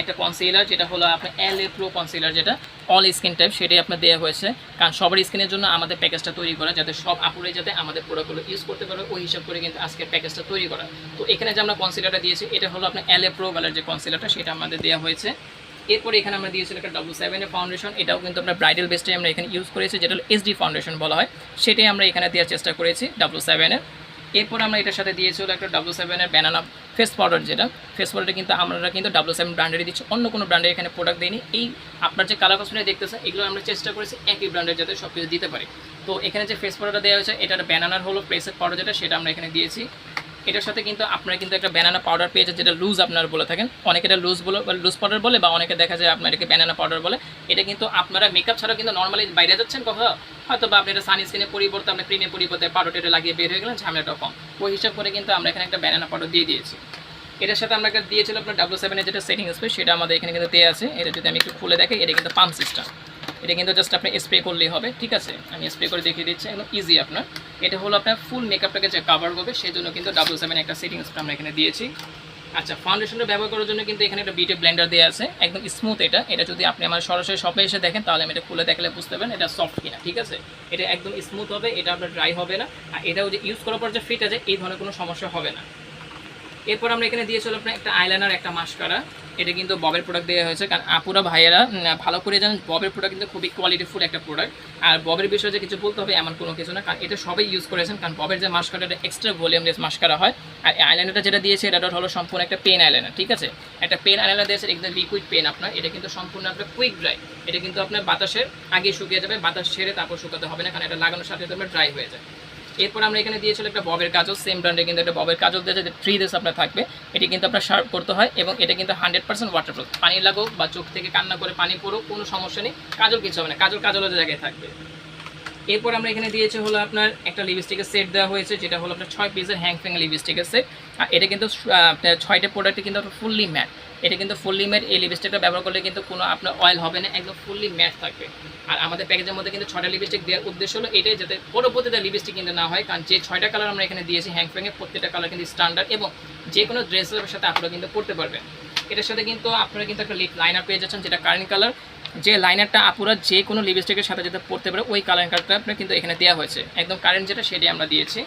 একটা কনসিলার যেটা হলো আপনার এল এ প্রো কনসিলার যেটা অল স্কিন টাইপ সেটাই আপনার দেওয়া হয়েছে। কারণ সবার স্কিনের জন্য আমাদের প্যাকেজটা তৈরি করা, যাতে সব আপুরে যাতে আমাদের প্রোডাক্টগুলো ইউজ করতে পারবে ওই হিসাব করে কিন্তু আজকের প্যাকেজটা তৈরি করা। তো এখানে যে আমরা কনসিলারটা দিয়েছি, এটা হলো আপনার এল এ প্রো কালার যে কনসিলারটা সেটা আমাদের দেওয়া হয়েছে। এরপরে এখানে আমরা দিয়েছিলাম একটা ডাব্লু সেভেনের ফাউন্ডেশন এটাও কিন্তু আমরা ব্রাইডাল বেস্টে আমরা এখানে ইউজ করেছি, যেটা হলো এসডি ফাউন্ডেশন বলা হয়। সেটাই আমরা এখানে দেওয়ার চেষ্টা করেছি ডাব্লু সেভেনের এরপর আমরা এটার সাথে দিয়েছি হলো একটা ডাব্লু সেভেনের ব্যানানা ফেস পাউডার যেটা ফেস পাউডারটা কিন্তু আমরা কিন্তু ডাব্লু সেভেন ব্র্যান্ডেরই দিচ্ছি। অন্য কোনো ব্র্যান্ডের এখানে প্রোডাক্ট দিইনি। এই আপনার যে কালার কসমেটিক দেখতেছেন এগুলো আমরা চেষ্টা করেছি একই ব্র্যান্ডের যাতে সব কিছু দিতে পারি। তো এখানে যে ফেস পাউডারটা দেওয়া হয়েছে এটা ব্যানানার হলো প্রেসের পাউডার যেটা, সেটা আমরা এখানে দিয়েছি। এটার সাথে কিন্তু আপনারা কিন্তু একটা ব্যানানা পাউডার পেয়েছে যেটা লুজ আপনারা বলে থাকেন। অনেকে এটা লুজ বলে লুজ পাউডার বলে, বা অনেকে দেখা যায় আপনার এটাকে ব্যানানা পাউডার বলে। এটা কিন্তু আপনারা মেকআপ ছাড়া কিন্তু নর্মালি বাইরে যাচ্ছেন কোথাও। হয়তো বা আপনি এটা সানস্ক্রিনের পরিবর্তে আপনার ক্রিমের পরিবর্তে পাউডারটা লাগিয়ে বের হয়ে গেলেন ঝামেলাটা কম। ওই হিসাব করে কিন্তু আমরা এখানে একটা ব্যানানা পাউডার দিয়ে দিয়েছি। এটার সাথে আমরা একটা দিয়েছিলাম আপনার ডাব্লু সেভেনের যেটা সেটিং স্প্রে সেটা আমাদের এখানে কিন্তু দেওয়া আছে। এটা যদি আমি একটু খুলে দেখি এটা কিন্তু পাম্প সিস্টেম এটা কিন্তু জাস্ট আপনি স্প্রে করলেই হবে, ঠিক আছে? আমি স্প্রে করে দেখিয়ে দিচ্ছি, একদম ইজি আপনার। এটা হলো আপনার ফুল মেকআপটাকে যে কাভার করবে সেই জন্য কিন্তু ডাবল সেভেন একটা সেটিং স্প্রে আমরা এখানে দিয়েছি। আচ্ছা ফাউন্ডেশনটা ব্যবহার করার জন্য কিন্তু এখানে একটা বিটে ব্লেন্ডার দেওয়া আছে, একদম স্মুথ এটা। এটা যদি আপনি আমার সরাসরি শপে এসে দেখেন, তাহলে আমি এটা খুলে দেখলে বুঝতে পারবেন এটা সফট কিনা, ঠিক আছে? এটা একদম স্মুথ হবে, এটা আপনার ড্রাই হবে না। আর এটাও যে ইউজ করার পর যে ফিট আছে, এই ধরনের কোনো সমস্যা হবে না। এরপর আমরা এখানে দিয়েছিল আপনার একটা আইলাইনার একটা মাস্কারা এটা কিন্তু ববের প্রোডাক্ট দেওয়া হয়েছে, কারণ আপুরা ভাইয়েরা ভালো করে জানেন, ববের প্রোডাক্ট কিন্তু খুবই কোয়ালিটিফুল একটা প্রোডাক্ট আর ববের বিষয়ে যে কিছু বলতে হবে, এমন কোনো কিছু না, কারণ এটা সবাই ইউজ করেছেন, কারণ ববের যে মাস্কারা এটা এক্সট্রা ভলিউমলেস মাস্কারা হয়। আর আইলাইনারটা যেটা দিয়েছে, এটা হলো সম্পূর্ণ একটা পেন আইলাইনার ঠিক আছে? একটা পেন আইলাইনার দিয়েছে একদম লিকুইড পেন আপনার, এটা কিন্তু সম্পূর্ণ আপনার কুইক ড্রাই এটা কিন্তু আপনার বাতাসের আগে শুকিয়ে যাবে, বাতাস ছেড়ে তারপর শুকাতে হবে না, কারণ এটা লাগানোর সাথে সাথে ড্রাই হয়ে যায়। এরপর আমরা এখানে দিয়েছিল একটা ববের কাজল সেম ব্র্যান্ডের কিন্তু একটা ববের কাজল দিয়েছে থ্রি ডেস আপনার থাকবে, এটি কিন্তু আপনার শার্প করতে হয় এবং এটা কিন্তু হান্ড্রেড পার্সেন্ট ওয়াটারপ্রুফ পানি লাগুক বা চোখ থেকে কান্না করে পানি পড়ুক, কোনো সমস্যা নেই, কাজল কিছু হবে না, কাজল কাজলের জায়গায় থাকবে। এরপর আমরা এখানে দিয়েছি হলো আপনার একটা লিপস্টিকের সেট দেওয়া হয়েছে, যেটা হলো আপনার ছয় পিসের হ্যাং ফ্যাং লিপস্টিকের সেট আর এটা কিন্তু ছয়টা প্রোডাক্টে কিন্তু ফুললি ম্যাট এটা কিন্তু ফুললি ম্যাট এই লিপস্টিকটা ব্যবহার করলে কিন্তু কোনো আপনার অয়েল হবে না, একদম ফুললি ম্যাট থাকবে। আর আমাদের প্যাকেজের মধ্যে কিন্তু ছয়টা লিপস্টিক দেওয়ার উদ্দেশ্য হলো এটাই যাতে পরবর্তীতে লিপস্টিক কিন্তু না হয়, কারণ যে ছয়টা কালার আমরা এখানে দিয়েছি হ্যাং ফ্যাংয়ে প্রত্যেকটা কালার কিন্তু স্ট্যান্ডার্ড এবং যে কোনো ড্রেসের সাথে আপনারা কিন্তু পড়তে পারবেন। এটার সাথে কিন্তু আপনারা কিন্তু একটা লিপ লাইনার পেয়ে যাচ্ছেন, যেটা কারেন্ট কালার যে লাইনারটা আপুরা যে কোনো লিপস্টিকের সাথে যাতে পড়তে পারে, ওই কালার কালারটা আপনার কিন্তু এখানে দেওয়া হয়েছে। একদম কারেন্ট যেটা, সেটাই আমরা দিয়েছি।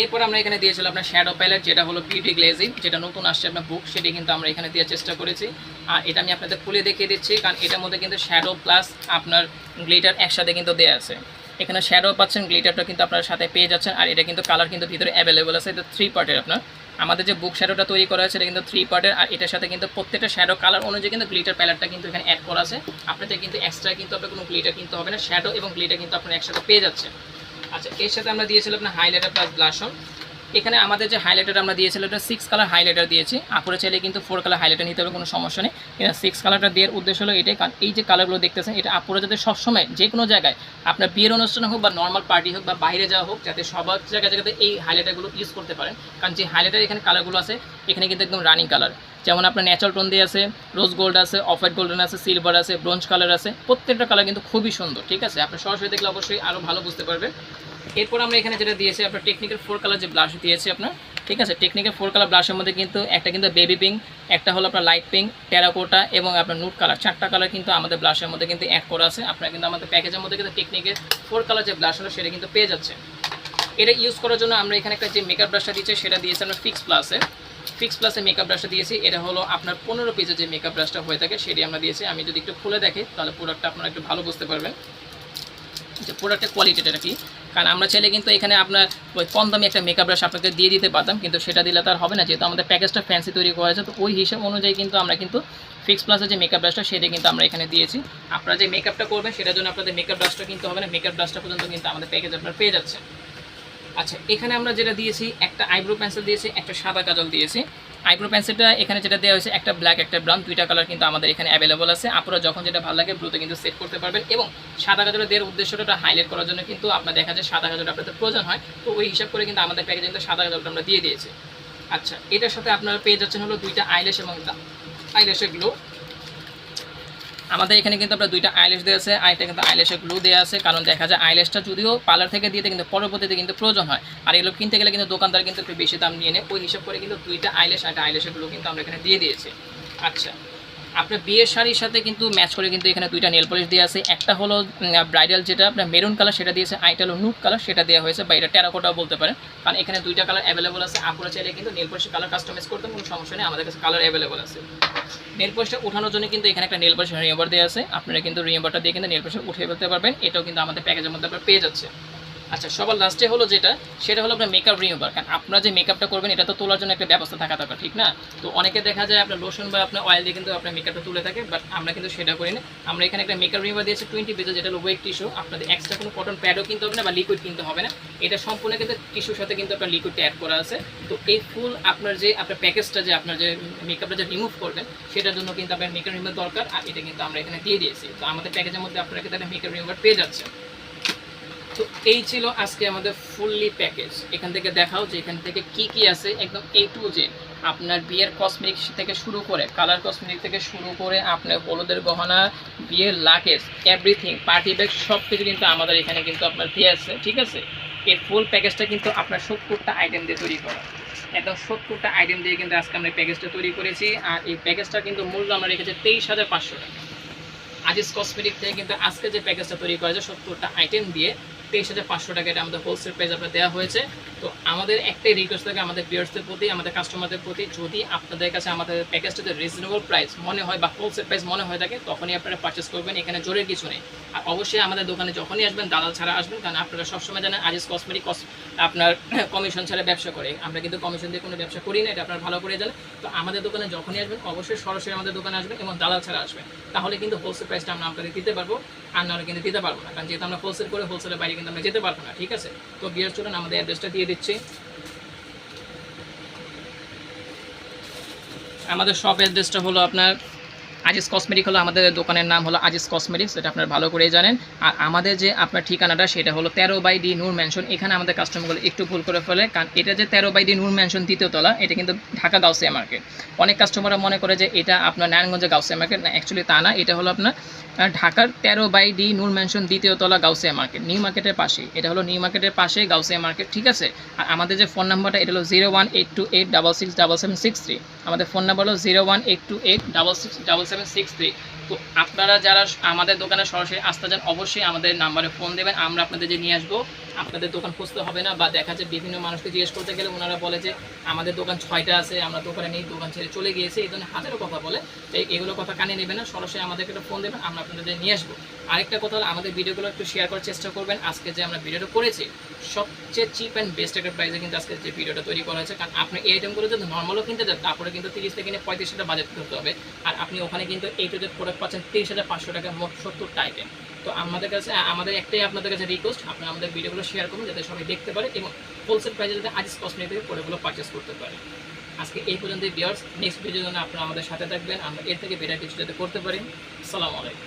এরপর আমরা এখানে দিয়েছিলাম আপনার শ্যাডো প্যালেট যেটা হলো বিউটি গ্লেজিং যেটা নতুন আসছে আপনার বুক সেটি কিন্তু আমরা এখানে দেওয়ার চেষ্টা করেছি। আর এটা আমি আপনাদের খুলে দেখিয়ে দিচ্ছি, কারণ এটার মধ্যে কিন্তু শ্যাডো প্লাস আপনার গ্লিটার একসাথে কিন্তু দেওয়া আছে। এখানে শ্যাডো পাচ্ছেন গ্লিটারটা কিন্তু আপনার সাথে পেয়ে যাচ্ছেন, আর এটা কিন্তু কালার কিন্তু ভিতরে অ্যাভেলেবল আছে, এটা থ্রি পার্টের আপনার। আমাদের যে বুক শ্যাডোটা তৈরি করা হয়েছে, এটা কিন্তু থ্রি পার্টের আর এটার সাথে কিন্তু প্রত্যেকটা শ্যাডো কালার অনুযায়ী কিন্তু গ্লিটার প্যালেটটা কিন্তু এখানে অ্যাড করা আছে। আপনাদের কিন্তু এক্সট্রা কিন্তু আপনার কোনো গ্লিটার কিনতে হবে না শ্যাডো এবং গ্লিটার কিন্তু আপনার একসাথে পেয়ে যাচ্ছেন। আচ্ছা এর সাথে আমরা দিয়েছিলাম আপনার হাইলাইটার প্লাস ব্লাশন এখানে আমাদের যে হাইলাইটার আমরা দিয়েছিলাম, এটা সিক্স কালার হাইলাইটার দিয়েছি। আপুরে চাইলে কিন্তু ফোর কালার হাইলাইটার নিতে হবে, কোনো সমস্যা নেই। এটা সিক্স কালারটা দেওয়ার উদ্দেশ্য হলো এটাই, কারণ এই যে কালারগুলো দেখতেছেন, এটা আপুরা যাতে সবসময় যে কোনো জায়গায় আপনার বিয়ের অনুষ্ঠান হোক বা নর্মাল পার্টি হোক বা বাইরে যাওয়া হোক, যাতে সবার জায়গায় জায়গাতে এই হাইলাইটারগুলো ইউজ করতে পারেন। কারণ যে হাইলাইটার এখানে কালারগুলো আছে, এখানে কিন্তু একদম রানিং কালার যেমন আপনার ন্যাচারাল টোন দিয়ে আছে রোজ গোল্ড আছে অফ হোয়াইট গোল্ডেন আছে সিলভার আছে ব্রোঞ্জ কালার আছে, প্রত্যেকটা কালার কিন্তু খুবই সুন্দর, ঠিক আছে? আপনি সরাসরি দেখলে অবশ্যই আরও ভালো বুঝতে পারবেন। এরপর আমরা এখানে যেটা দিয়েছি, আপনার টেকনিক্যাল ফোর কালার যে ব্লাশ দিয়েছি আপনার, ঠিক আছে? টেকনিক্যাল ফোর কালার ব্লাশের মধ্যে কিন্তু একটা কিন্তু বেবি পিঙ্ক একটা হলো আপনার লাইট পিঙ্ক টেরাকোটা এবং আপনার নুট কালার চারটা কালার কিন্তু আমাদের ব্লাশের মধ্যে কিন্তু অ্যাড করা আছে। আপনারা কিন্তু আমাদের প্যাকেজের মধ্যে কিন্তু টেকনিক্যাল ফোর কালার যে ব্লাশ হলো, সেটা কিন্তু পেয়ে যাচ্ছে এটা ইউজ করার জন্য আমরা এখানে একটা যে মেকআপ ব্রাশটা দিয়েছি, সেটা দিয়েছি আমরা ফিক্স প্লাসে ফিক্স প্লাসে মেকআপ ব্রাশটা দিয়েছি। এটা হলো আপনার পনেরো পিসের যে মেকআপ ব্রাশটা হয়ে থাকে, সেটি আমরা দিয়েছি। আমি যদি একটু খুলে দেখি, তাহলে প্রোডাক্টটা আপনারা একটু ভালো বুঝতে পারবেন। যে প্রোডাক্টের কোয়ালিটিটা কি? কারণ আমরা চাইলে কিন্তু এখানে আপনার ওই কম দামি একটা মেকআপ ব্রাশ আপনাকে দিয়ে দিতে পারতাম, কিন্তু সেটা দিলে তার হবে না। যেহেতু আমাদের প্যাকেজটা ফ্যান্সি তৈরি করা আছে তো ওই হিসাব অনুযায়ী কিন্তু আমরা কিন্তু ফিক্স প্লাসের যে মেকআপ ব্রাশটা সেটা কিন্তু আমরা এখানে দিয়েছি। আপনারা যে মেকআপটা করবেন, সেটার জন্য আপনাদের মেকআপ ব্রাশটা কিন্তু হবে না। মেকআপ ব্রাশটা পর্যন্ত কিন্তু আমাদের প্যাকেজ আপনার পেয়ে যাচ্ছে আচ্ছা এখানে আমরা যেটা দিয়েছি, একটা আইব্রো পেন্সিল দিয়েছি, একটা সাদা কাজল দিয়েছি। আইব্রো পেন্সিলটা এখানে যেটা দেওয়া হয়েছে, একটা ব্ল্যাক একটা ব্রাউন দুইটা কালার কিন্তু আমাদের এখানে অ্যাভেলেবল আছে। আপনারা যখন যেটা ভালো লাগে ব্লুতে কিন্তু সেট করতে পারবেন এবং সাদা কাজলে দেওয়ার উদ্দেশ্যটা হাইলাইট করার জন্য কিন্তু আপনার দেখা যায় সাদা কাজল আপনাদের প্রয়োজন হয়। তো ওই হিসাব করে কিন্তু আমাদের প্যাকেজে কিন্তু সাদা গাজরটা আমরা দিয়ে দিয়েছি। আচ্ছা এটার সাথে আপনারা পেয়ে যাচ্ছেন হলো দুইটা আইলেশ এবং আইলেশের গ্লো আমাদের এখানে কিন্তু আপনার দুইটা আইলেস দেওয়া আছে আইটা কিন্তু আইলেশের গ্লু দেওয়া আছে। কারণ দেখা যায় আইলেসটা যদিও পার্লার থেকে দিতে কিন্তু পরবর্তীতে কিন্তু প্রয়োজন হয়। আর এগুলো কিনতে গেলে কিন্তু দোকানদার কিন্তু একটু বেশি দাম নিয়ে নেয়। ওই হিসাব করে কিন্তু দুইটা আইলেস আর আইলেশের গ্লু কিন্তু আমরা এখানে দিয়ে দিয়েছি। আচ্ছা। আপনার বিয়ের শাড়ির সাথে কিন্তু ম্যাচ করে কিন্তু এখানে দুইটা নেল পলিশ দেওয়া আছে। একটা হলো ব্রাইডাল যেটা, আপনার মেরুন কালার সেটা দিয়েছে আইটা হলো নুট কালার সেটা দেওয়া হয়েছে, বা এটা টেরাকোটাও বলতে পারেন। কারণ এখানে দুইটা কালার অ্যাভেলেবল আছে। আপনারা চাইলে কিন্তু নেল পলিশের কালার কাস্টমাইজ করতে কোনো সমস্যা নেই, আমাদের কাছে কালার অ্যাভেলেবল আছে। নেল পলিশটা ওঠানোর জন্য কিন্তু এখানে একটা নেল পলিশ রিমেম্বার দেওয়া আছে। আপনারা কিন্তু রিমেম্বারটা দিয়ে কিন্তু নেল পলিশ উঠে ফেলতে পারবেন। এটাও কিন্তু আমাদের প্যাকেজের মধ্যে আপনার পেয়ে যাচ্ছে আচ্ছা সবার লাস্টে হলো যেটা, সেটা হলো আপনার মেকআপ রিমুভার কারণ আপনারা যে মেকআপটা করবেন, এটা তো তোলার জন্য একটা ব্যবস্থা থাকা দরকার, ঠিক না? তো অনেকে দেখা যায় আপনার লোশন বা আপনার অয়েল দিয়ে কিন্তু আপনার মেকআপটা তুলে থাকে বাট আমরা কিন্তু সেটা করি না। আমরা এখানে একটা মেকআপ রিমুভার দিয়েছি টোয়েন্টি পেজে যেটা হলো ওয়েট টিস্যু আপনাদের এক্সট্রা কোনো কটন প্যাডও কিনতে হবে না বা লিকুইড কিনতে হবে না। এটা সম্পূর্ণ কিন্তু টিস্যুর সাথে কিন্তু আপনার লিকুইডটা অ্যাড করা আছে। তো এই ফুল আপনার যে, আপনার প্যাকেজটা যে, আপনার যে মেকআপটা যে রিমুভ করবেন, সেটার জন্য কিন্তু আপনার মেকআপ রিমুভার দরকার। আর এটা কিন্তু আমরা এখানে দিয়ে দিয়েছি। তো আমাদের প্যাকেজের মধ্যে আপনারা কিন্তু একটা মেকআপ রিমুভার পেয়ে যাচ্ছে তো এই ছিল আজকে আমাদের ফুললি প্যাকেজ এখান থেকে দেখাও যে এখান থেকে কি কি আছে একদম এ টু জেড আপনার বিয়ের কসমেটিক্স থেকে শুরু করে কালার কসমেটিক থেকে শুরু করে আপনার হলুদের গহনা, বিয়ের লাকেজ এভরিথিং পার্টি ব্যাগ সব কিছু কিন্তু আমাদের এখানে কিন্তু আপনার দিয়ে আছে, ঠিক আছে? এই ফুল প্যাকেজটা কিন্তু আপনার সত্তরটা আইটেম দিয়ে তৈরি করা। একদম সত্তরটা আইটেম দিয়ে কিন্তু আজকে আমরা প্যাকেজটা তৈরি করেছি। আর এই প্যাকেজটা কিন্তু মূল্য আমরা রেখেছি তেইশ হাজার পাঁচশো টাকা। আজিজ কসমেটিক থেকে কিন্তু আজকে যে প্যাকেজটা তৈরি করা হয়েছে সত্তরটা আইটেম দিয়ে তেইশ হাজার পাঁচশো টাকা এটা আমাদের হোলসেল প্রাইস আপনার দেওয়া হয়েছে। তো আমাদের একটাই রিকোয়েস্ট থাকে আমাদের বিয়ার্সদের প্রতি, আমাদের কাস্টমারদের প্রতি। যদি আপনাদের কাছে আমাদের প্যাকেজটাতে রিজনেবল প্রাইস মনে হয় বা হোলসেল প্রাইস মনে হয়ে থাকে, তখনই আপনারা পারচেস করবেন, এখানে জোরের কিছু নেই। আর অবশ্যই আমাদের দোকানে যখনই আসবেন, দালাল ছাড়া আসবেন, কারণ আপনারা সবসময় জানেন আজিজ কসমেটিক আপনার কমিশন ছাড়া ব্যবসা করে। আমরা কিন্তু কমিশন দিয়ে কোনো ব্যবসা করি না, এটা আপনার ভালো করে জানেন। তো আমাদের দোকানে যখনই আসবেন, অবশ্যই সরাসরি আমাদের দোকানে আসবেন এবং দালাল ছাড়া আসবেন। তাহলে কিন্তু হোলসেল প্রাইসটা আমরা আপনাদের দিতে পারব, আর নাহলে কিন্তু দিতে পারব না। কারণ যেহেতু আমরা হোলসেল করে হোলসেলের বাইরে কিন্তু আমরা যেতে পারব না, ঠিক আছে? তো বিয়ার চলুন আমাদের অ্যাড্রেসটা দিয়ে দিচ্ছি। আমাদের শপ অ্যাড্রেসটা হলো আপনার আজিজ কসমেটিক হলো আমাদের দোকানের নাম হলো আজিজ কসমেটিক্স, এটা আপনারা ভালো করেই জানেন। আর আমাদের যে আপনার ঠিকানাটা, সেটা হলো তেরো বাই ডি নূর ম্যানশন। এখানে আমাদের কাস্টমারগুলো একটু ভুল করে ফেলে, কারণ এটা যে তেরো বাই ডি নূর ম্যানশন তলা, এটা কিন্তু ঢাকা গাউসিয়া মার্কেট। অনেক কাস্টমাররা মনে করে যে এটা আপনার নারায়ণগঞ্জে গাউসিয়া মার্কেট, না অ্যাকচুয়ালি তা না, এটা হলো আপনার ঢাকার তেরো বাই ডি নূর ম্যানশন দ্বিতীয় তলা গাউসিয়া মার্কেট, নিউ মার্কেটের পাশেই। এটা হলো নিউ মার্কেটের পাশে গাউসিয়া মার্কেট, ঠিক আছে? আর আমাদের যে ফোন নাম্বারটা, এটা হলো zero one eight two eight double six double seven six three. আমাদের ফোন নাম্বার হলো zero one eight two eight double six double seven six three তো আপনারা যারা আমাদের দোকানে সরাসরি আসতে যান অবশ্যই আমাদের নাম্বারে ফোন দেবেন, আমরা আপনাদের যে নিয়ে আসব, আপনাদের দোকান খুঁজতে হবে না বা দেখা যায় বিভিন্ন মানুষকে জিজ্ঞেস করতে গেলে ওনারা বলে যে, আমাদের দোকান ছয়টা আছে, আমরা দোকানে নেই, দোকান ছেড়ে চলে গিয়েছি। এই ধরনের হাজারো কথা বলে তাই এগুলো কথা কানে নেবেন না, সরাসরি আমাদেরকে একটা ফোন দেবেন, আমরা আপনাদের নিয়ে আসব। আরেকটা কথা হলো, আমাদের ভিডিওগুলো একটু শেয়ার করার চেষ্টা করবেন। আজকে যে আমরা ভিডিওটা করেছি, সবচেয়ে চিপ অ্যান্ড বেস্ট একটা প্রাইসে কিন্তু আজকে যে ভিডিওটা তৈরি করা হয়েছে। কারণ আপনি এই আইটেমগুলো যদি নর্মালও কিনতে যান তারপরে কিন্তু তিরিশ থেকে পঁয়ত্রিশ হাজার বাজেট করতে হবে। আর আপনি ওখানে কিন্তু এই প্রোডাক্ট পাচ্ছেন তিরিশ হাজার পাঁচশো টাকা মোট সত্তর আইটেম তো আমাদের কাছে, আমাদের একটাই আপনাদের কাছে রিকোয়েস্ট আপনারা আমাদের ভিডিওগুলো শেয়ার করুন, যাতে সবাই দেখতে পারে এবং হোলসেল প্রাইসে যাতে আজিজ কসমেটিক থেকে প্রোডাক্টগুলো পারচেস করতে পারে। আজকে এই পর্যন্ত বিয়ার্স নেক্সট ভিডিওর জন্য আপনারা আমাদের সাথে থাকবেন। আমরা এর থেকে বেটার কিছু যাতে করতে পারি। সালাম আলাইকুম।